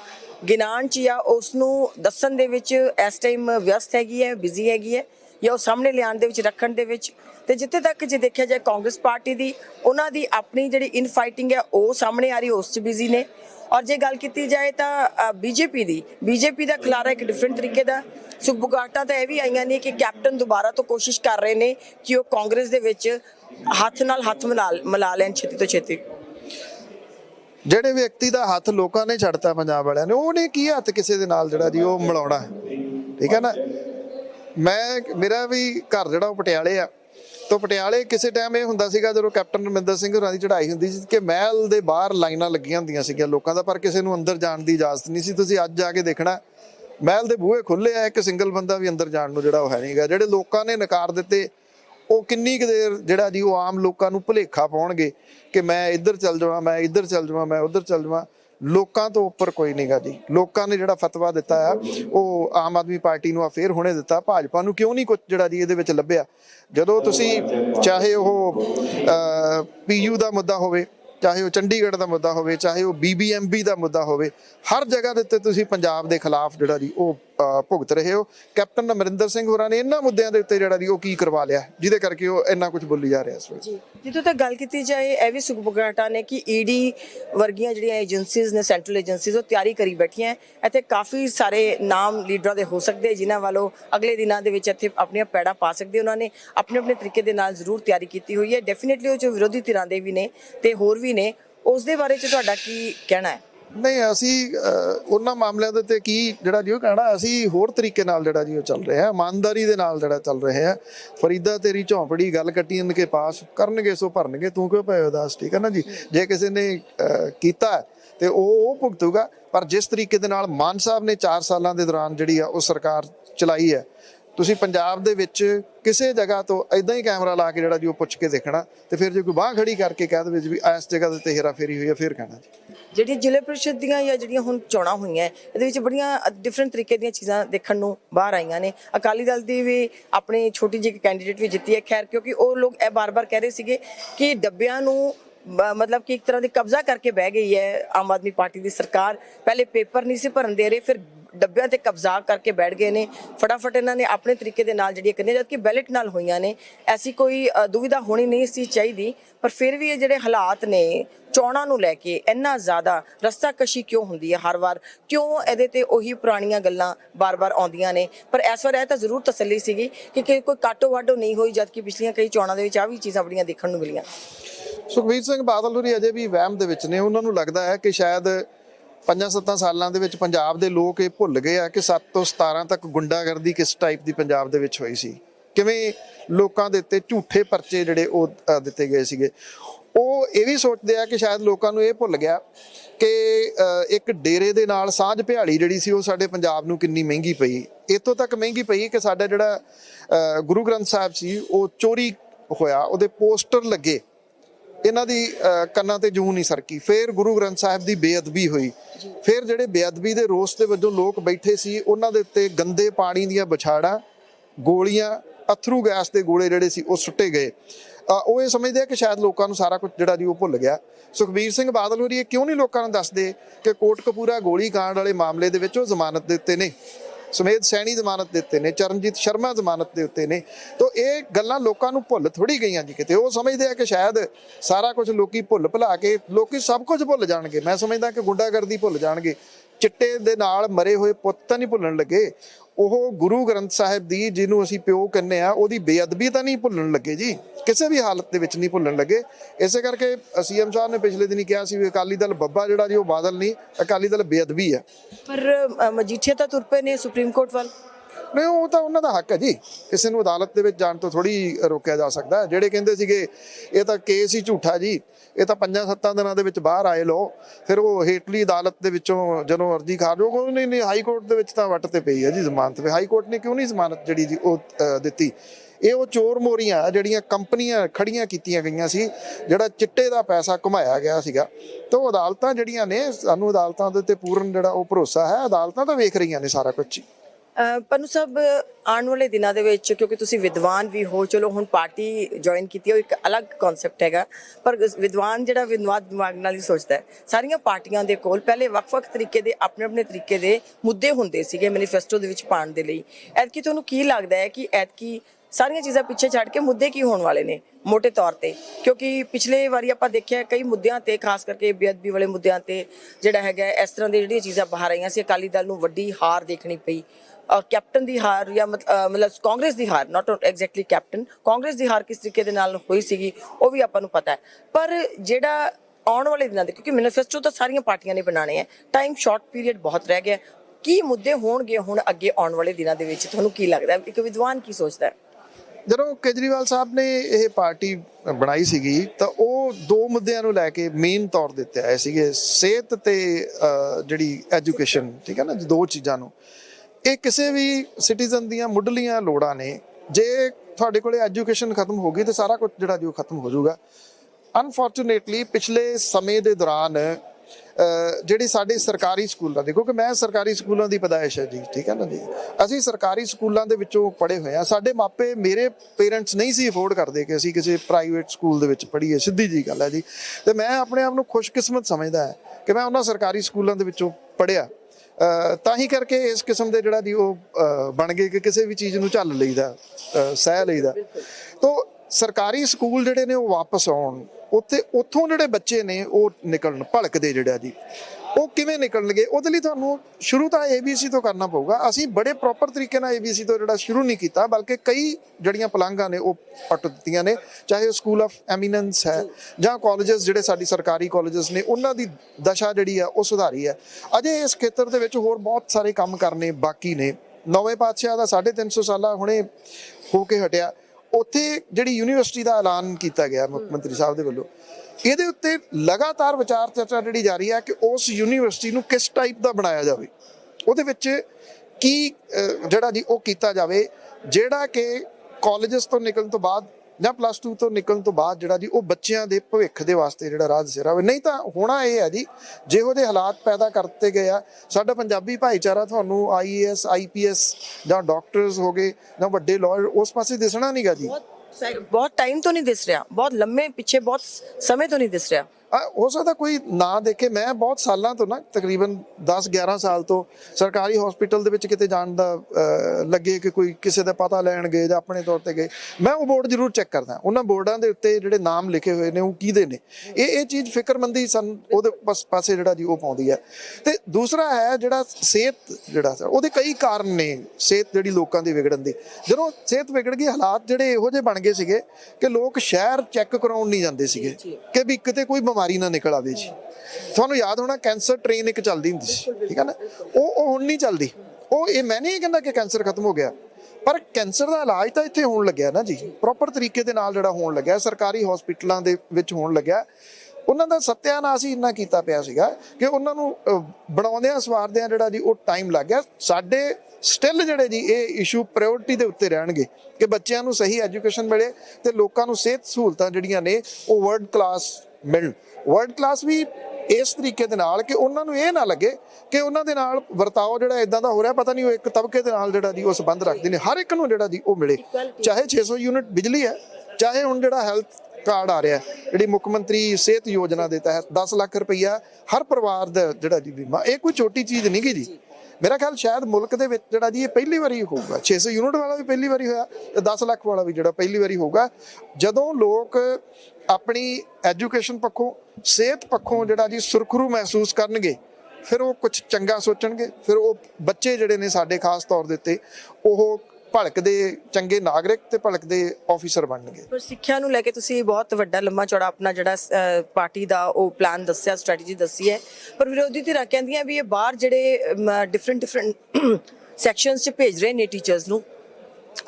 ਗਿਣਾਉਣ ਚ ਜਾਂ ਉਸ ਨੂੰ ਦੱਸਣ ਦੇ ਵਿੱਚ ਇਸ ਟਾਈਮ ਵਿਅਸਤ ਹੈਗੀ ਹੈ ਬਿਜ਼ੀ ਹੈਗੀ ਹੈ ਜਾਂ ਉਹ ਸਾਹਮਣੇ ਲਿਆਉਣ ਦੇ ਵਿੱਚ, ਰੱਖਣ ਦੇ ਵਿੱਚ ਤੇ ਜਿੱਥੇ ਤੱਕ ਜੇ ਦੇਖਿਆ ਜਾਏ ਕਾਂਗਰਸ ਪਾਰਟੀ ਦੀ, ਉਹਨਾਂ ਦੀ ਆਪਣੀ ਜਿਹੜੀ ਇਨ ਫਾਈਟਿੰਗ ਹੈ, ਉਹ ਸਾਹਮਣੇ ਆ ਰਹੀ, ਉਸ ਚ ਬਿਜ਼ੀ ਨੇ। ਔਰ ਜੇ ਗੱਲ ਕੀਤੀ ਜਾਏ ਤਾਂ ਬੀਜੇਪੀ ਦੀ, ਬੀਜੇਪੀ ਦਾ ਖਿਲਾਰਾ ਇੱਕ ਡਿਫਰੈਂਟ ਤਰੀਕੇ ਦਾ। ਸੁਖਬੁਗਾਟਾਂ ਤਾਂ ਇਹ ਵੀ ਆਈਆਂ ਨੇ ਕਿ ਕੈਪਟਨ ਦੁਬਾਰਾ ਤੋਂ ਕੋਸ਼ਿਸ਼ ਕਰ ਰਹੇ ਨੇ ਕਿ ਉਹ ਕਾਂਗਰਸ ਦੇ ਵਿੱਚ ਹੱਥ ਨਾਲ ਹੱਥ ਮਿਲਾ ਮਿਲਾ ਲੈਣ ਛੇਤੀ ਤੋਂ ਛੇਤੀ। ਜਿਹੜੇ ਵਿਅਕਤੀ ਦਾ ਹੱਥ ਲੋਕਾਂ ਨੇ ਛੱਡਤਾ ਪੰਜਾਬ ਵਾਲਿਆਂ ਨੇ, ਉਹਨੇ ਕੀ ਹੱਥ ਕਿਸੇ ਦੇ ਨਾਲ ਜਿਹੜਾ ਜੀ ਉਹ ਮਿਲਾਉਣਾ ਠੀਕ ਹੈ ਨਾ? ਮੈਂ, ਮੇਰਾ ਵੀ ਘਰ ਜਿਹੜਾ ਉਹ ਪਟਿਆਲੇ ਆ। ਤੋਂ ਪਟਿਆਲੇ ਕਿਸੇ ਟਾਈਮ ਇਹ ਹੁੰਦਾ ਸੀਗਾ ਜਦੋਂ ਕੈਪਟਨ ਅਮਰਿੰਦਰ ਸਿੰਘ ਹੋਰਾਂ ਦੀ ਚੜ੍ਹਾਈ ਹੁੰਦੀ ਸੀ ਕਿ ਮਹਿਲ ਦੇ ਬਾਹਰ ਲਾਈਨਾਂ ਲੱਗੀਆਂ ਹੁੰਦੀਆਂ ਸੀਗੀਆਂ ਲੋਕਾਂ ਦਾ, ਪਰ ਕਿਸੇ ਨੂੰ ਅੰਦਰ ਜਾਣ ਦੀ ਇਜਾਜ਼ਤ ਨਹੀਂ ਸੀ। ਤੁਸੀਂ ਅੱਜ ਜਾ ਕੇ ਦੇਖਣਾ, ਮਹਿਲ ਦੇ ਬੂਹੇ ਖੁੱਲੇ ਆ, ਇੱਕ ਸਿੰਗਲ ਬੰਦਾ ਵੀ ਅੰਦਰ ਜਾਣ ਨੂੰ ਜਿਹੜਾ ਉਹ ਹੈ ਨਹੀਂਗਾ ਜਿਹੜੇ ਲੋਕਾਂ ਨੇ ਨਕਾਰ ਦਿੱਤੇ, ਉਹ ਕਿੰਨੀ ਕੁ ਦੇਰ ਜਿਹੜਾ ਜੀ ਉਹ ਆਮ ਲੋਕਾਂ ਨੂੰ ਭੁਲੇਖਾ ਪਾਉਣਗੇ ਕਿ ਮੈਂ ਇੱਧਰ ਚੱਲ ਜਾਵਾਂ, ਮੈਂ ਇੱਧਰ ਚੱਲ ਜਾਵਾਂ, ਮੈਂ ਉੱਧਰ ਚੱਲ ਜਾਵਾਂ। ਲੋਕਾਂ ਤੋਂ ਉੱਪਰ ਕੋਈ ਨਹੀਂਗਾ ਜੀ। ਲੋਕਾਂ ਨੇ ਜਿਹੜਾ ਫਤਵਾ ਦਿੱਤਾ ਆ, ਉਹ ਆਮ ਆਦਮੀ ਪਾਰਟੀ ਨੂੰ ਆ ਫੇਰ ਹੁਣੇ ਦਿੱਤਾ, ਭਾਜਪਾ ਨੂੰ ਕਿਉਂ ਨਹੀਂ ਕੁਝ ਜਿਹੜਾ ਜੀ ਇਹਦੇ ਵਿੱਚ ਲੱਭਿਆ? ਜਦੋਂ ਤੁਸੀਂ ਚਾਹੇ ਉਹ ਪੀਯੂ ਦਾ ਮੁੱਦਾ ਹੋਵੇ, ਚਾਹੇ ਉਹ ਚੰਡੀਗੜ੍ਹ ਦਾ ਮੁੱਦਾ ਹੋਵੇ, ਚਾਹੇ ਉਹ ਬੀਬੀਐਮਬੀ ਦਾ ਮੁੱਦਾ ਹੋਵੇ, ਹਰ ਜਗ੍ਹਾ ਦੇ ਉੱਤੇ ਤੁਸੀਂ ਪੰਜਾਬ ਦੇ ਖਿਲਾਫ ਜਿਹੜਾ ਜੀ ਉਹ ਭੁਗਤ ਰਹੇ ਹੋ। ਕੈਪਟਨ ਅਮਰਿੰਦਰ ਸਿੰਘ ਹੋਰਾਂ ਨੇ ਇਹਨਾਂ ਮੁੱਦਿਆਂ ਦੇ ਉੱਤੇ ਜਿਹੜਾ ਜੀ ਉਹ ਕੀ ਕਰਵਾ ਲਿਆ, ਜਿਹਦੇ ਕਰਕੇ ਉਹ ਇੰਨਾ ਕੁਝ ਬੋਲੀ ਜਾ ਰਿਹਾ ਇਸ ਵੇਲੇ। ਜੀ ਜਿੱਦੋਂ ਤੱਕ ਗੱਲ ਕੀਤੀ ਜਾਏ, ਇਹ ਵੀ ਸੁਖਬਗਾਟਾ ਨੇ ਕਿ ਈਡੀ ਵਰਗੀਆਂ ਜਿਹੜੀਆਂ ਏਜੰਸੀਜ਼ ਨੇ ਸੈਂਟਰਲ ਏਜੰਸੀਜ਼ ਉਹ ਤਿਆਰੀ ਕਰੀ ਬੈਠੀਆਂ ਇੱਥੇ ਕਾਫੀ ਸਾਰੇ ਨਾਮ ਲੀਡਰਾਂ ਦੇ ਹੋ ਸਕਦੇ ਜਿਨ੍ਹਾਂ ਵੱਲੋਂ ਅਗਲੇ ਦਿਨਾਂ ਦੇ ਵਿੱਚ ਇੱਥੇ ਆਪਣੀਆਂ ਪੈੜਾਂ ਪਾ ਸਕਦੇ ਉਹਨਾਂ ਨੇ। ਆਪਣੇ ਆਪਣੇ ਤਰੀਕੇ ਦੇ ਨਾਲ ਜ਼ਰੂਰ ਤਿਆਰੀ ਕੀਤੀ ਹੋਈ ਹੈ। ਡੈਫੀਨਿਟਲੀ ਉਹ ਜੋ ਵਿਰੋਧੀ ਧਿਰਾਂ ਦੇ ਵੀ ਨੇ ਤੇ ਹੋਰ ਵੀ ਨੇ, ਉਸ ਦੇ ਬਾਰੇ ਚ ਤੁਹਾਡਾ ਕੀ ਕਹਿਣਾ ਹੈ? ਨਹੀਂ ਅਸੀਂ ਉਹਨਾਂ ਮਾਮਲਿਆਂ ਦੇ ਉੱਤੇ ਕੀ ਜਿਹੜਾ ਜੀ ਉਹ ਕਹਿਣਾ ਅਸੀਂ ਹੋਰ ਤਰੀਕੇ ਨਾਲ ਜਿਹੜਾ ਜੀ ਉਹ ਚੱਲ ਰਿਹਾ ਇਮਾਨਦਾਰੀ ਦੇ ਨਾਲ ਜਿਹੜਾ ਚੱਲ ਰਿਹਾ ਹੈ। ਫਰੀਦਾ ਤੇਰੀ ਝੌਂਪੜੀ ਗੱਲ ਕੱਟੀ ਇਨ ਕੇ ਪਾਸ ਕਰਨਗੇ ਸੋ ਭਰਨਗੇ ਤੂੰ ਕਿਉਂ ਪਏ ਉਦਾਸ ਠੀਕ ਹੈ ਨਾ ਜੀ? ਜੇ ਕਿਸੇ ਨੇ ਕੀਤਾ ਹੈ, ਤੇ ਉਹ ਉਹ ਭੁਗਤੂਗਾ ਪਰ ਜਿਸ ਤਰੀਕੇ ਦੇ ਨਾਲ ਮਾਨ ਸਾਹਿਬ ਨੇ 4 ਸਾਲਾਂ ਦੇ ਦੌਰਾਨ ਜਿਹੜੀ ਆ ਉਹ ਸਰਕਾਰ ਚਲਾਈ ਹੈ ਤੁਸੀਂ ਪੰਜਾਬ ਦੇ ਵਿੱਚ ਕਿਸੇ ਜਗ੍ਹਾ ਤੋਂ ਇਦਾਂ ਹੀ ਕੈਮਰਾ ਲਾ ਕੇ ਜਿਹੜਾ ਜੀ ਉਹ ਪੁੱਛ ਕੇ ਦੇਖਣਾ ਤੇ ਫਿਰ ਜੇ ਕੋਈ ਬਾਹ ਖੜੀ ਕਰਕੇ ਕਹਿ ਦੇਵੇ ਵੀ ਇਸ ਜਗ੍ਹਾ ਦੇ ਤੇ ਹੇਰਾ ਹੋਈ ਹੈ ਫਿਰ ਕਹਿਣਾ ਜੀ। ਜਿਹੜੀ ਜ਼ਿਲ੍ਹੇ ਪ੍ਰੀਸ਼ਦ ਦੀਆਂ ਜਾਂ ਜਿਹੜੀਆਂ ਹੁਣ ਚੋਣਾਂ ਹੋਈਆਂ, ਇਹਦੇ ਵਿੱਚ ਬੜੀਆਂ ਡਿਫਰੈਂਟ ਤਰੀਕੇ ਦੀਆਂ ਚੀਜ਼ਾਂ ਦੇਖਣ ਨੂੰ ਬਾਹਰ ਆਈਆਂ ਨੇ। ਅਕਾਲੀ ਦਲ ਦੀ ਵੀ ਆਪਣੀ ਛੋਟੀ ਜਿਹੀ ਕੈਂਡੀਡੇਟ ਵੀ ਜਿੱਤੀ ਹੈ। ਖੈਰ, ਕਿਉਂਕਿ ਉਹ ਲੋਕ ਇਹ ਬਾਰ-ਬਾਰ ਕਹਿ ਰਹੇ ਸੀਗੇ ਕਿ ਡੱਬਿਆਂ ਨੂੰ ਮਤਲਬ ਕਿ ਇੱਕ ਤਰ੍ਹਾਂ ਦੀ ਕਬਜ਼ਾ ਕਰਕੇ ਬਹਿ ਗਈ ਹੈ ਆਮ ਆਦਮੀ ਪਾਰਟੀ ਦੀ ਸਰਕਾਰ। ਪਹਿਲੇ ਪੇਪਰ ਨਹੀਂ ਸੀ ਭਰਨ ਦੇ ਰਹੇ, ਫਿਰ ਡੱਬਿਆਂ ਤੇ ਕਬਜ਼ਾ ਕਰਕੇ ਬੈਠ ਗਏ ਨੇ। ਫਟਾਫਟ ਇਹਨਾਂ ਨੇ ਆਪਣੇ ਤਰੀਕੇ ਦੇ ਨਾਲ ਜਿਹੜੀਆਂ ਕਹਿੰਦੇ ਜਦਕਿ ਬੈਲਟ ਨਾਲ ਹੋਈਆਂ ਨੇ, ਐਸੀ ਕੋਈ ਦੁਵਿਧਾ ਹੋਣੀ ਨਹੀਂ ਸੀ ਚਾਹੀਦੀ। ਪਰ ਫਿਰ ਵੀ ਇਹ ਜਿਹੜੇ ਹਾਲਾਤ ਨੇ, ਚੋਣਾਂ ਨੂੰ ਲੈ ਕੇ ਇੰਨਾ ਜ਼ਿਆਦਾ ਰਸਤਾ ਕਸ਼ੀ ਕਿਉਂ ਹੁੰਦੀ ਹੈ ਹਰ ਵਾਰ? ਕਿਉਂ ਇਹਦੇ ਤੇ ਉਹੀ ਪੁਰਾਣੀਆਂ ਗੱਲਾਂ ਬਾਰ-ਬਾਰ ਆਉਂਦੀਆਂ ਨੇ? ਪਰ ਇਸ ਵਾਰ ਇਹ ਤਾਂ ਜ਼ਰੂਰ ਤਸੱਲੀ ਸੀਗੀ ਕਿ ਕੋਈ ਕਾਟੋ ਵਾਟੋ ਨਹੀਂ ਹੋਈ, ਜਦਕਿ ਪਿਛਲੀਆਂ ਕਈ ਚੋਣਾਂ ਦੇ ਵਿੱਚ ਆ ਵੀ ਚੀਜ਼ਾਂ ਬੜੀਆਂ ਦੇਖਣ ਨੂੰ ਮਿਲੀਆਂ। ਸੁਖਬੀਰ ਸਿੰਘ ਬਾਦਲ ਹੋਰੀ ਅਜੇ ਵੀ ਵਹਿਮ ਦੇ ਵਿੱਚ ਨੇ। ਉਹਨਾਂ ਨੂੰ ਲੱਗਦਾ ਹੈ ਕਿ ਸ਼ਾਇਦ 5-7 ਸਾਲਾਂ ਦੇ ਵਿੱਚ ਪੰਜਾਬ ਦੇ ਲੋਕ ਇਹ ਭੁੱਲ ਗਏ ਆ ਕਿ 7 ਤੋਂ 17 ਤੱਕ ਗੁੰਡਾਗਰਦੀ ਕਿਸ ਟਾਈਪ ਦੀ ਪੰਜਾਬ ਦੇ ਵਿੱਚ ਹੋਈ ਸੀ। ਕਿਵੇਂ ਲੋਕਾਂ ਦੇ ਉੱਤੇ ਝੂਠੇ ਪਰਚੇ ਜਿਹੜੇ ਉਹ ਦਿੱਤੇ ਗਏ ਸੀਗੇ। ਉਹ ਇਹ ਵੀ ਸੋਚਦੇ ਆ ਕਿ ਸ਼ਾਇਦ ਲੋਕਾਂ ਨੂੰ ਇਹ ਭੁੱਲ ਗਿਆ ਕਿ ਇੱਕ ਡੇਰੇ ਦੇ ਨਾਲ ਸਾਂਝ ਭਿਆਲੀ ਜਿਹੜੀ ਸੀ ਉਹ ਸਾਡੇ ਪੰਜਾਬ ਨੂੰ ਕਿੰਨੀ ਮਹਿੰਗੀ ਪਈ। ਇੱਥੋਂ ਤੱਕ ਮਹਿੰਗੀ ਪਈ ਕਿ ਸਾਡਾ ਜਿਹੜਾ ਗੁਰੂ ਗ੍ਰੰਥ ਸਾਹਿਬ ਸੀ, ਉਹ ਚੋਰੀ ਹੋਇਆ, ਉਹਦੇ ਪੋਸਟਰ ਲੱਗੇ। ਇਹਨਾਂ ਦੀ ਕੰਨਾਂ ਤੇ ਜੂੰ ਨਹੀਂ ਸਰਕੀ। ਫਿਰ ਗੁਰੂ ਗ੍ਰੰਥ ਸਾਹਿਬ ਦੀ ਬੇਅਦਬੀ ਹੋਈ। ਫਿਰ ਜਿਹੜੇ ਬੇਅਦਬੀ ਦੇ ਰੋਸ ਦੇ ਵਜੋਂ ਲੋਕ ਬੈਠੇ ਸੀ ਉਹਨਾਂ ਦੇ ਉੱਤੇ ਗੰਦੇ ਪਾਣੀ ਦੀਆਂ ਵਿਛਾੜਾਂ ਗੋਲੀਆਂ ਅਥਰੂ ਗੈਸ ਦੇ ਗੋਲੇ ਜਿਹੜੇ ਸੀ ਉਹ ਸੁੱਟੇ ਗਏ। ਉਹ ਇਹ ਸਮਝਦੇ ਆ ਕਿ ਸ਼ਾਇਦ ਲੋਕਾਂ ਨੂੰ ਸਾਰਾ ਕੁਝ ਜਿਹੜਾ ਜੀ ਉਹ ਭੁੱਲ ਗਿਆ। ਸੁਖਬੀਰ ਸਿੰਘ ਬਾਦਲ ਹੋਰੀ ਇਹ ਕਿਉਂ ਨਹੀਂ ਲੋਕਾਂ ਨੂੰ ਦੱਸਦੇ ਕਿ ਕੋਟਕਪੂਰਾ ਗੋਲੀ ਕਾਂਡ ਵਾਲੇ ਮਾਮਲੇ ਦੇ ਵਿੱਚ ਉਹ ਜ਼ਮਾਨਤ ਦੇ ਉੱਤੇ ਨੇ? ਸੁਮੇਧ ਸੈਣੀ ਜ਼ਮਾਨਤ ਦਿੱਤੇ ਨੇ, ਚਰਨਜੀਤ ਸ਼ਰਮਾ ਜ਼ਮਾਨਤ ਦੇ ਉੱਤੇ ਨੇ। ਤੋਂ ਇਹ ਗੱਲਾਂ ਲੋਕਾਂ ਨੂੰ ਭੁੱਲ ਥੋੜੀ ਗਈਆਂ ਜੀ ਕਿਤੇ। ਉਹ ਸਮਝਦੇ ਆ ਕਿ ਸ਼ਾਇਦ ਸਾਰਾ ਕੁਝ ਲੋਕੀ ਭੁੱਲ ਭੁਲਾ ਕੇ ਲੋਕੀ ਸਭ ਕੁਝ ਭੁੱਲ ਜਾਣਗੇ। ਮੈਂ ਸਮਝਦਾ ਕਿ ਗੁੰਡਾਗਰਦੀ ਭੁੱਲ ਜਾਣਗੇ। ਚਿੱਟੇ ਦੇ ਨਾਲ ਮਰੇ ਹੋਏ ਪੁੱਤ ਤਾਂ ਨਹੀਂ ਭੁੱਲਣ ਲੱਗੇ। ਉਹ ਗੁਰੂ ਗ੍ਰੰਥ ਸਾਹਿਬ ਦੀ ਜਿਹਨੂੰ ਅਸੀਂ ਪਿਓ ਕਹਿੰਦੇ ਆ, ਉਹਦੀ ਬੇਅਦਬੀ ਤਾਂ ਨਹੀਂ ਭੁੱਲਣ ਲੱਗੇ ਜੀ। ਕਿਸੇ ਵੀ ਹਾਲਤ ਦੇ ਵਿੱਚ ਨਹੀਂ ਭੁੱਲਣ ਲੱਗੇ। ਇਸੇ ਕਰਕੇ ਸੀਐਮ ਸਾਹਿਬ ਨੇ ਪਿਛਲੇ ਦਿਨੀ ਕਿਹਾ ਸੀ ਵੀ ਅਕਾਲੀ ਦਲ ਬੱਬਾ ਜਿਹੜਾ ਜੀ ਉਹ ਬਾਦਲ ਨਹੀਂ, ਅਕਾਲੀ ਦਲ ਬੇਅਦਬੀ ਹੈ। ਪਰ ਮਜੀਠੀਆ ਤਾਂ ਤੁਰ ਪਏ ਨੇ ਸੁਪਰੀਮ ਕੋਰਟ ਵੱਲ। ਨਹੀਂ, ਉਹ ਤਾਂ ਉਹਨਾਂ ਦਾ ਹੱਕ ਹੈ ਜੀ। ਕਿਸੇ ਨੂੰ ਅਦਾਲਤ ਦੇ ਵਿੱਚ ਜਾਣ ਤੋਂ ਥੋੜੀ ਰੋਕਿਆ ਜਾ ਸਕਦਾ ਜਿਹੜੇ ਕਹਿੰਦੇ ਸੀਗੇ, ਇਹ ਤਾਂ ਕੇਸ ਹੀ ਝੂਠਾ ਜੀ। ਇਹ ਤਾਂ ਪੰਜਾਂ ਸੱਤਾਂ ਦਿਨਾਂ ਦੇ ਵਿੱਚ ਬਾਹਰ ਆਏ ਲੋ ਫਿਰ ਉਹ ਹੇਟਲੀ ਅਦਾਲਤ ਦੇ ਵਿੱਚੋਂ ਜਦੋਂ ਅਰਜ਼ੀ ਖਾਰਜ ਹੋ ਗਈ ਨਹੀਂ ਨਹੀਂ, ਹਾਈ ਕੋਰਟ ਦੇ ਵਿੱਚ ਤਾਂ ਵੱਟ ਤੇ ਪਈ ਹੈ ਜੀ ਜ਼ਮਾਨਤ। ਤੇ ਹਾਈ ਕੋਰਟ ਨੇ ਕਿਉਂ ਨਹੀਂ ਜ਼ਮਾਨਤ ਜਿਹੜੀ ਜੀ ਉਹ ਦਿੱਤੀ? ਇਹ ਉਹ ਚੋਰ ਮੋਰੀਆਂ ਜਿਹੜੀਆਂ ਕੰਪਨੀਆਂ ਖੜੀਆਂ ਕੀਤੀਆਂ ਗਈਆਂ ਸੀ, ਜਿਹੜਾ ਚਿੱਟੇ ਦਾ ਪੈਸਾ ਕਮਾਇਆ ਗਿਆ ਸੀਗਾ। ਤਾਂ ਉਹ ਅਦਾਲਤਾਂ ਜਿਹੜੀਆਂ ਨੇ, ਸਾਨੂੰ ਅਦਾਲਤਾਂ ਦੇ ਉੱਤੇ ਪੂਰਨ ਜਿਹੜਾ ਉਹ ਭਰੋਸਾ ਹੈ, ਅਦਾਲਤਾਂ ਤਾਂ ਵੇਖ ਰਹੀਆਂ ਨੇ ਸਾਰਾ ਕੁਝ ਹੀ। ਪਨੂ ਸਾਹਿਬ, ਆਉਣ ਵਾਲੇ ਦਿਨਾਂ ਦੇ ਵਿੱਚ, ਕਿਉਂਕਿ ਤੁਸੀਂ ਵਿਦਵਾਨ ਵੀ ਹੋ, ਚਲੋ ਹੁਣ ਪਾਰਟੀ ਜੁਆਇਨ ਕੀਤੀ ਹੈ, ਉਹ ਇੱਕ ਅਲੱਗ ਕਨਸੈਪਟ ਹੈਗਾ। ਪਰ ਵਿਦਵਾਨ ਜਿਹੜਾ ਵਿਦਵਾਨ ਦਿਮਾਗ ਨਾਲ ਹੀ ਸੋਚਦਾ ਹੈ। ਸਾਰੀਆਂ ਪਾਰਟੀਆਂ ਦੇ ਕੋਲ ਪਹਿਲੇ ਵੱਖ-ਵੱਖ ਤਰੀਕੇ ਦੇ ਆਪਣੇ ਆਪਣੇ ਤਰੀਕੇ ਦੇ ਮੁੱਦੇ ਹੁੰਦੇ ਸੀਗੇ ਮੈਨੀਫੈਸਟੋ ਦੇ ਵਿੱਚ ਪਾਉਣ ਦੇ ਲਈ। ਐਤਕੀ ਤੁਹਾਨੂੰ ਕੀ ਲੱਗਦਾ ਹੈ ਕਿ ਐਤਕੀ ਸਾਰੀਆਂ ਚੀਜ਼ਾਂ ਪਿੱਛੇ ਛੱਡ ਕੇ ਮੁੱਦੇ ਕੀ ਹੋਣ ਵਾਲੇ ਨੇ ਮੋٹے ਤੌਰ ਤੇ? ਕਿਉਂਕਿ ਪਿਛਲੇ ਵਾਰੀ ਆਪਾਂ ਦੇਖਿਆ ਕਈ ਮੁੱਦਿਆਂ ਤੇ, ਖਾਸ ਕਰਕੇ ਬੇਅਦਬੀ ਵਾਲੇ ਮੁੱਦਿਆਂ ਤੇ ਜਿਹੜਾ ਹੈਗਾ ਇਸ ਤਰ੍ਹਾਂ ਦੀ ਜਿਹੜੀਆਂ ਚੀਜ਼ਾਂ ਬਾਹਰ ਆਈਆਂ ਸੀ, ਅਕਾਲੀ ਦਲ ਨੂੰ ਵੱਡੀ ਹਾਰ ਦੇਖਣੀ ਪਈ। ਕੈਪਟਨ ਦੀ ਹਾਰ ਜਾਂ ਮਤ- ਮਤਲਬ ਕਾਂਗਰਸ ਦੀ ਹਾਰ ਨਾਟ ਐਗਜ਼ੈਕਟਲੀ ਕੈਪਟਨ ਕਾਂਗਰਸ ਦੀ ਹਾਰ ਕਿਸ ਤਰੀਕੇ ਦੇ ਨਾਲ ਹੋਈ ਸੀਗੀ, ਉਹ ਵੀ ਆਪਾਂ ਨੂੰ ਪਤਾ ਹੈ। ਪਰ ਜਿਹੜਾ ਆਉਣ ਵਾਲੇ ਦਿਨਾਂ ਦੇ, ਕਿਉਂਕਿ ਮੈਨੀਫੈਸਟੋ ਤਾਂ ਸਾਰੀਆਂ ਪਾਰਟੀਆਂ ਨੇ ਬਣਾਣੇ ਹੈ ਟਾਈਮ ਸ਼ਾਰਟ ਪੀਰੀਅਡ ਬਹੁਤ ਰਹਿ ਗਿਆ ਕੀ ਮੁੱਦੇ ਹੋਣਗੇ ਹੁਣ ਅੱਗੇ ਆਉਣ ਵਾਲੇ ਦਿਨਾਂ ਦੇ ਵਿੱਚ, ਤੁਹਾਨੂੰ ਕੀ ਲੱਗਦਾ ਇੱਕ ਵਿਦਵਾਨ ਕੀ ਸੋਚਦਾ ਹੈ? ਜਦੋਂ ਕੇਜਰੀਵਾਲ ਸਾਹਿਬ ਨੇ ਇਹ ਪਾਰਟੀ ਬਣਾਈ ਸੀਗੀ, ਤਾਂ ਉਹ ਦੋ ਮੁੱਦਿਆਂ ਨੂੰ ਲੈ ਕੇ ਮੇਨ ਤੌਰ ਦਿੱਤੇ ਆਏ ਸੀਗੇ, ਸਿਹਤ ਤੇ ਜਿਹੜੀ ਐਜੂਕੇਸ਼ਨ ਠੀਕ ਹੈ ਨਾ, ਦੋ ਚੀਜ਼ਾਂ ਨੂੰ। ਇਹ ਕਿਸੇ ਵੀ ਸਿਟੀਜ਼ਨ ਦੀਆਂ ਮੁੱਢਲੀਆਂ ਲੋੜਾਂ ਨੇ। ਜੇ ਤੁਹਾਡੇ ਕੋਲੇ ਐਜੂਕੇਸ਼ਨ ਖਤਮ ਹੋ ਗਈ ਤੇ ਸਾਰਾ ਕੁਝ ਜਿਹੜਾ ਜੀ ਉਹ ਖਤਮ ਹੋ ਜਾਊਗਾ। ਅਨਫੋਰਚੂਨੇਟਲੀ ਪਿਛਲੇ ਸਮੇਂ ਦੇ ਦੌਰਾਨ ਅਹ, ਜਿਹੜੀ ਸਾਡੇ ਸਰਕਾਰੀ ਸਕੂਲਾਂ ਦੇ ਕਿਉਂਕਿ ਮੈਂ ਸਰਕਾਰੀ ਸਕੂਲਾਂ ਦੀ ਪਦਾਇਸ਼ ਹੈ ਜੀ ਠੀਕ ਹੈ ਨਾ ਜੀ? ਅਸੀਂ ਸਰਕਾਰੀ ਸਕੂਲਾਂ ਦੇ ਵਿੱਚੋਂ ਪੜ੍ਹੇ ਹੋਏ ਆ ਸਾਡੇ ਮਾਪੇ ਮੇਰੇ ਪੇਰੈਂਟਸ ਨਹੀਂ ਸੀ ਅਫੋਰਡ ਕਰਦੇ ਕਿ ਅਸੀਂ ਕਿਸੇ ਪ੍ਰਾਈਵੇਟ ਸਕੂਲ ਦੇ ਵਿੱਚ ਪੜ੍ਹੀਏ ਸਿੱਧੀ ਜੀ ਗੱਲ ਹੈ ਜੀ। ਤੇ ਮੈਂ ਆਪਣੇ ਆਪ ਨੂੰ ਖੁਸ਼ਕਿਸਮਤ ਸਮਝਦਾ ਹਾਂ ਕਿ ਮੈਂ ਉਹਨਾਂ ਸਰਕਾਰੀ ਸਕੂਲਾਂ ਦੇ ਵਿੱਚੋਂ ਪੜ੍ਹਿਆ। ਤਾਂ ਹੀ ਕਰਕੇ ਇਸ ਕਿਸਮ ਦੇ ਜਿਹੜਾ ਦੀ ਉਹ ਬਣ ਗਏ ਕਿ ਕਿਸੇ ਵੀ ਚੀਜ਼ ਨੂੰ ਝੱਲ ਲਈਦਾ, ਅਹ, ਸਹਿ ਲਈਦਾ। ਤੋਂ ਸਰਕਾਰੀ ਸਕੂਲ ਜਿਹੜੇ ਨੇ ਉਹ ਵਾਪਸ ਆਉਣ, ਉੱਥੇ, ਉੱਥੋਂ ਜਿਹੜੇ ਬੱਚੇ ਨੇ ਉਹ ਨਿਕਲਣ, ਭਲਕਦੇ ਜਿਹੜਾ ਜੀ ਉਹ ਕਿਵੇਂ ਨਿਕਲਣਗੇ? ਉਹਦੇ ਲਈ ਤੁਹਾਨੂੰ ਸ਼ੁਰੂ ਤਾਂ ABC ਤੋਂ ਕਰਨਾ ਪਊਗਾ। ਅਸੀਂ ਬੜੇ ਪ੍ਰੋਪਰ ਤਰੀਕੇ ਨਾਲ ABC ਤੋਂ ਜਿਹੜਾ ਸ਼ੁਰੂ ਨਹੀਂ ਕੀਤਾ, ਬਲਕਿ ਕਈ ਜਿਹੜੀਆਂ ਪਲਾਂਘਾਂ ਨੇ, ਉਹ ਪੱਟ ਦਿੱਤੀਆਂ ਨੇ, ਚਾਹੇ ਉਹ ਸਕੂਲ ਆਫ ਐਮੀਨੈਂਸ ਹੈ ਜਾਂ ਕਾਲਜਸ ਜਿਹੜੇ ਸਾਡੀ ਸਰਕਾਰੀ ਕਾਲਜਸ ਨੇ, ਉਹਨਾਂ ਦੀ ਦਸ਼ਾ ਜਿਹੜੀ ਆ, ਉਹ ਸੁਧਾਰੀ ਹੈ। ਅਜੇ ਇਸ ਖੇਤਰ ਦੇ ਵਿੱਚ ਹੋਰ ਬਹੁਤ ਸਾਰੇ ਕੰਮ ਕਰਨੇ ਬਾਕੀ ਨੇ। ਨੌਵੇਂ ਪਾਤਸ਼ਾਹ ਦਾ 350 ਸਾਲਾ ਹੁਣੇ ਹੋ ਕੇ ਹਟਿਆ। ਉੱਥੇ ਜਿਹੜੀ ਯੂਨੀਵਰਸਿਟੀ ਦਾ ਐਲਾਨ ਕੀਤਾ ਗਿਆ ਮੁੱਖ ਮੰਤਰੀ ਸਾਹਿਬ ਦੇ ਵੱਲੋਂ। ਇਹਦੇ ਉੱਤੇ ਲਗਾਤਾਰ ਵਿਚਾਰ ਚਰਚਾ ਜਿਹੜੀ ਜਾਰੀ ਹੈ ਕਿ ਉਸ ਯੂਨੀਵਰਸਿਟੀ ਨੂੰ ਕਿਸ ਟਾਈਪ ਦਾ ਬਣਾਇਆ ਜਾਵੇ। ਉਹਦੇ ਵਿੱਚ ਕੀ ਜਿਹੜਾ ਜੀ ਉਹ ਕੀਤਾ ਜਾਵੇ, ਜਿਹੜਾ ਕਿ ਕਾਲਜਸ ਤੋਂ ਨਿਕਲਣ ਤੋਂ ਬਾਅਦ ਜਾਂ ਪਲੱਸ 2 ਤੋਂ ਨਿਕਲਣ ਤੋਂ ਬਾਅਦ ਜਿਹੜਾ ਜੀ ਉਹ ਬੱਚਿਆਂ ਦੇ ਭਵਿੱਖ ਦੇ ਵਾਸਤੇ ਜਿਹੜਾ ਰਾਹ ਸਿਰਾ ਹੋਵੇ ਨਹੀਂ ਤਾਂ ਹੋਣਾ ਇਹ ਹੈ ਜੀ, ਜਿਹੋ ਜਿਹੇ ਹਾਲਾਤ ਪੈਦਾ ਕਰਤੇ ਗਏ ਆ, ਸਾਡਾ ਪੰਜਾਬੀ ਭਾਈਚਾਰਾ ਤੁਹਾਨੂੰ ਆਈਏਐਸ ਆਈਪੀਐਸ ਜਾਂ ਡਾਕਟਰਸ ਹੋਗੇ ਜਾਂ ਵੱਡੇ ਲਾਇਰ ਉਸ ਪਾਸੇ ਦਿਸਣਾ ਨਹੀਂਗਾ ਜੀ। ਬਹੁਤ ਟਾਈਮ ਤੋਂ ਨਹੀਂ ਦਿਸ ਰਿਹਾ, ਬਹੁਤ ਲੰਮੇ ਪਿੱਛੇ, ਬਹੁਤ ਸਮੇਂ ਤੋਂ ਨਹੀਂ ਦਿਸ ਰਿਹਾ। ਹੋ ਸਕਦਾ ਕੋਈ ਨਾ ਦੇਖੇ। ਮੈਂ ਬਹੁਤ ਸਾਲਾਂ ਤੋਂ ਨਾ ਤਕਰੀਬਨ 10 11 ਸਾਲ ਤੋਂ ਸਰਕਾਰੀ ਹਸਪੀਟਲ ਦੇ ਵਿੱਚ ਕਿਤੇ ਜਾਣ ਦਾ ਲੱਗੇ ਕਿ ਕੋਈ ਕਿਸੇ ਦਾ ਪਤਾ ਲੈਣ ਗਏ ਜਾਂ ਆਪਣੇ ਤੌਰ ਤੇ ਗਏ। ਮੈਂ ਉਹ ਬੋਰਡ ਜ਼ਰੂਰ ਚੈੱਕ ਕਰਦਾ। ਉਹਨਾਂ ਬੋਰਡਾਂ ਦੇ ਉੱਤੇ ਜਿਹੜੇ ਨਾਮ ਲਿਖੇ ਹੋਏ ਨੇ ਉਹ ਕਿਹਦੇ ਨੇ? ਇਹ ਇਹ ਚੀਜ਼ ਫਿਕਰਮੰਦੀ ਸਨ ਉਹਦੇ ਪਾਸ- ਪਾਸੇ ਜਿਹੜਾ ਜੀ ਉਹ ਪਾਉਂਦੀ ਹੈ। ਤੇ ਦੂਸਰਾ ਹੈ ਜਿਹੜਾ ਸਿਹਤ ਜਿਹੜਾ ਉਹਦੇ ਕਈ ਕਾਰਨ ਨੇ ਸਿਹਤ ਜਿਹੜੀ ਲੋਕਾਂ ਦੀ ਵਿਗੜਨ ਦੀ। ਜਦੋਂ ਸਿਹਤ ਵਿਗੜ ਗਈ ਹਾਲਾਤ ਜਿਹੜੇ ਇਹੋ ਜਿਹੇ ਬਣ ਗਏ ਸੀਗੇ ਕਿ ਲੋਕ ਸ਼ਹਿਰ ਚੈੱਕ ਕਰਾਉਣ ਨਹੀਂ ਜਾਂਦੇ ਸੀਗੇ ਕਿ ਵੀ ਕਿਤੇ ਕੋਈ ਬਿਮਾਰੀ ਨਾ ਨਿਕਲ ਆਵੇ ਜੀ। ਤੁਹਾਨੂੰ ਯਾਦ ਹੋਣਾ, ਕੈਂਸਰ ਟ੍ਰੇਨ ਇੱਕ ਚੱਲਦੀ ਹੁੰਦੀ ਸੀ, ਠੀਕ ਹੈ ਨਾ? ਉਹ ਉਹ ਹੁਣ ਨਹੀਂ ਚੱਲਦੀ। ਉਹ ਇਹ ਮੈਂ ਨਹੀਂ ਕਹਿੰਦਾ ਕਿ ਕੈਂਸਰ ਖਤਮ ਹੋ ਗਿਆ। ਪਰ ਕੈਂਸਰ ਦਾ ਇਲਾਜ ਤਾਂ ਇੱਥੇ ਹੋਣ ਲੱਗਿਆ ਨਾ ਜੀ। ਪ੍ਰੋਪਰ ਤਰੀਕੇ ਦੇ ਨਾਲ ਜਿਹੜਾ ਹੋਣ ਲੱਗਿਆ, ਸਰਕਾਰੀ ਹਸਪੀਟਲਾਂ ਦੇ ਵਿੱਚ ਹੋਣ ਲੱਗਿਆ। ਉਹਨਾਂ ਦਾ ਸੱਤਿਆਨਾਸ਼ ਹੀ ਇੰਨਾ ਕੀਤਾ ਪਿਆ ਸੀਗਾ ਕਿ ਉਹਨਾਂ ਨੂੰ ਬਣਾਉਂਦਿਆਂ, ਸਵਾਰਦਿਆਂ ਜਿਹੜਾ ਜੀ, ਉਹ ਟਾਈਮ ਲੱਗ ਗਿਆ। ਸਾਡੇ ਸਟਿਲ ਜਿਹੜੇ ਜੀ, ਇਹ ਇਸ਼ੂ ਪ੍ਰਾਇੋਰਟੀ ਦੇ ਉੱਤੇ ਰਹਿਣਗੇ ਕਿ ਬੱਚਿਆਂ ਨੂੰ ਸਹੀ ਐਜੂਕੇਸ਼ਨ ਮਿਲੇ ਤੇ ਲੋਕਾਂ ਨੂੰ ਸਿਹਤ ਸਹੂਲਤਾਂ ਜਿਹੜੀਆਂ ਨੇ, ਉਹ ਵਰਲਡ ਕਲਾਸ ਮਿਲਣ ਵਰਲਡ ਕਲਾਸ ਵੀ ਇਸ ਤਰੀਕੇ ਦੇ ਨਾਲ ਕਿ ਉਹਨਾਂ ਨੂੰ ਇਹ ਨਾ ਲੱਗੇ ਕਿ ਉਹਨਾਂ ਦੇ ਨਾਲ ਵਰਤਾਓ ਜਿਹੜਾ ਇਦਾਂ ਦਾ ਹੋ ਰਿਹਾ, ਪਤਾ ਨਹੀਂ ਉਹ ਇੱਕ ਤਬਕੇ ਦੇ ਨਾਲ ਜਿਹੜਾ ਜੀ ਉਹ ਸੰਬੰਧ ਰੱਖਦੇ ਨੇ। ਹਰ ਇੱਕ ਨੂੰ ਜਿਹੜਾ ਜੀ ਉਹ ਮਿਲੇ। ਚਾਹੇ 600 ਯੂਨਿਟ ਬਿਜਲੀ ਹੈ, ਚਾਹੇ ਹੁਣ ਜਿਹੜਾ ਹੈਲਥ ਕਾਰਡ ਆ ਰਿਹਾ, ਜਿਹੜੀ ਮੁੱਖ ਮੰਤਰੀ ਸਿਹਤ ਯੋਜਨਾ ਦੇ ਤਹਿਤ 10 ਲੱਖ ਰੁਪਈਆ ਹਰ ਪਰਿਵਾਰ ਦਾ ਜਿਹੜਾ ਜੀ ਬੀਮਾ, ਇਹ ਕੋਈ ਛੋਟੀ ਚੀਜ਼ ਨਹੀਂ ਗੀ ਜੀ। ਮੇਰਾ ਖਿਆਲ ਸ਼ਾਇਦ ਮੁਲਕ ਦੇ ਵਿੱਚ ਜਿਹੜਾ ਜੀ ਇਹ ਪਹਿਲੀ ਵਾਰੀ ਹੋਊਗਾ 600 ਯੂਨਿਟ ਵਾਲਾ ਵੀ ਪਹਿਲੀ ਵਾਰੀ ਹੋਇਆ ਤੇ 10 ਲੱਖ ਵਾਲਾ ਵੀ ਜਿਹੜਾ ਪਹਿਲੀ ਵਾਰੀ ਹੋਊਗਾ, ਜਦੋਂ ਲੋਕ ਆਪਣੀ ਐਜੂਕੇਸ਼ਨ ਪੱਖੋਂ, ਸਿਹਤ ਪੱਖੋਂ ਜਿਹੜਾ ਜੀ ਸੁਰਖਰੂ ਮਹਿਸੂਸ ਕਰਨਗੇ, ਫਿਰ ਉਹ ਕੁਝ ਚੰਗਾ ਸੋਚਣਗੇ, ਫਿਰ ਉਹ ਬੱਚੇ ਜਿਹੜੇ ਨੇ ਸਾਡੇ ਖਾਸ ਤੌਰ ਦੇ ਉੱਤੇ, ਉਹ ਭਲਕਦੇ ਚੰਗੇ ਨਾਗਰਿਕ ਤੇ ਭਲਕਦੇ ਆਫੀਸਰ ਬਣਨਗੇ। ਪਰ ਸਿੱਖਿਆ ਨੂੰ ਲੈ ਕੇ ਤੁਸੀਂ ਬਹੁਤ ਵੱਡਾ ਲੰਮਾ ਚੌੜਾ ਆਪਣਾ ਜਿਹੜਾ ਪਾਰਟੀ ਦਾ ਉਹ ਪਲਾਨ ਦੱਸਿਆ ਸਟ੍ਰੈਟਜੀ ਦੱਸੀ ਹੈ। ਪਰ ਵਿਰੋਧੀ ਧਿਰਾਂ ਕਹਿੰਦੀਆਂ ਵੀ ਇਹ ਬਾਹਰ ਜਿਹੜੇ ਡਿਫਰੈਂਟ ਡਿਫਰੈਂਟ ਸੈਕਸ਼ਨਸ 'ਚ ਭੇਜ ਰਹੇ ਨੇ ਟੀਚਰਸ ਨੂੰ।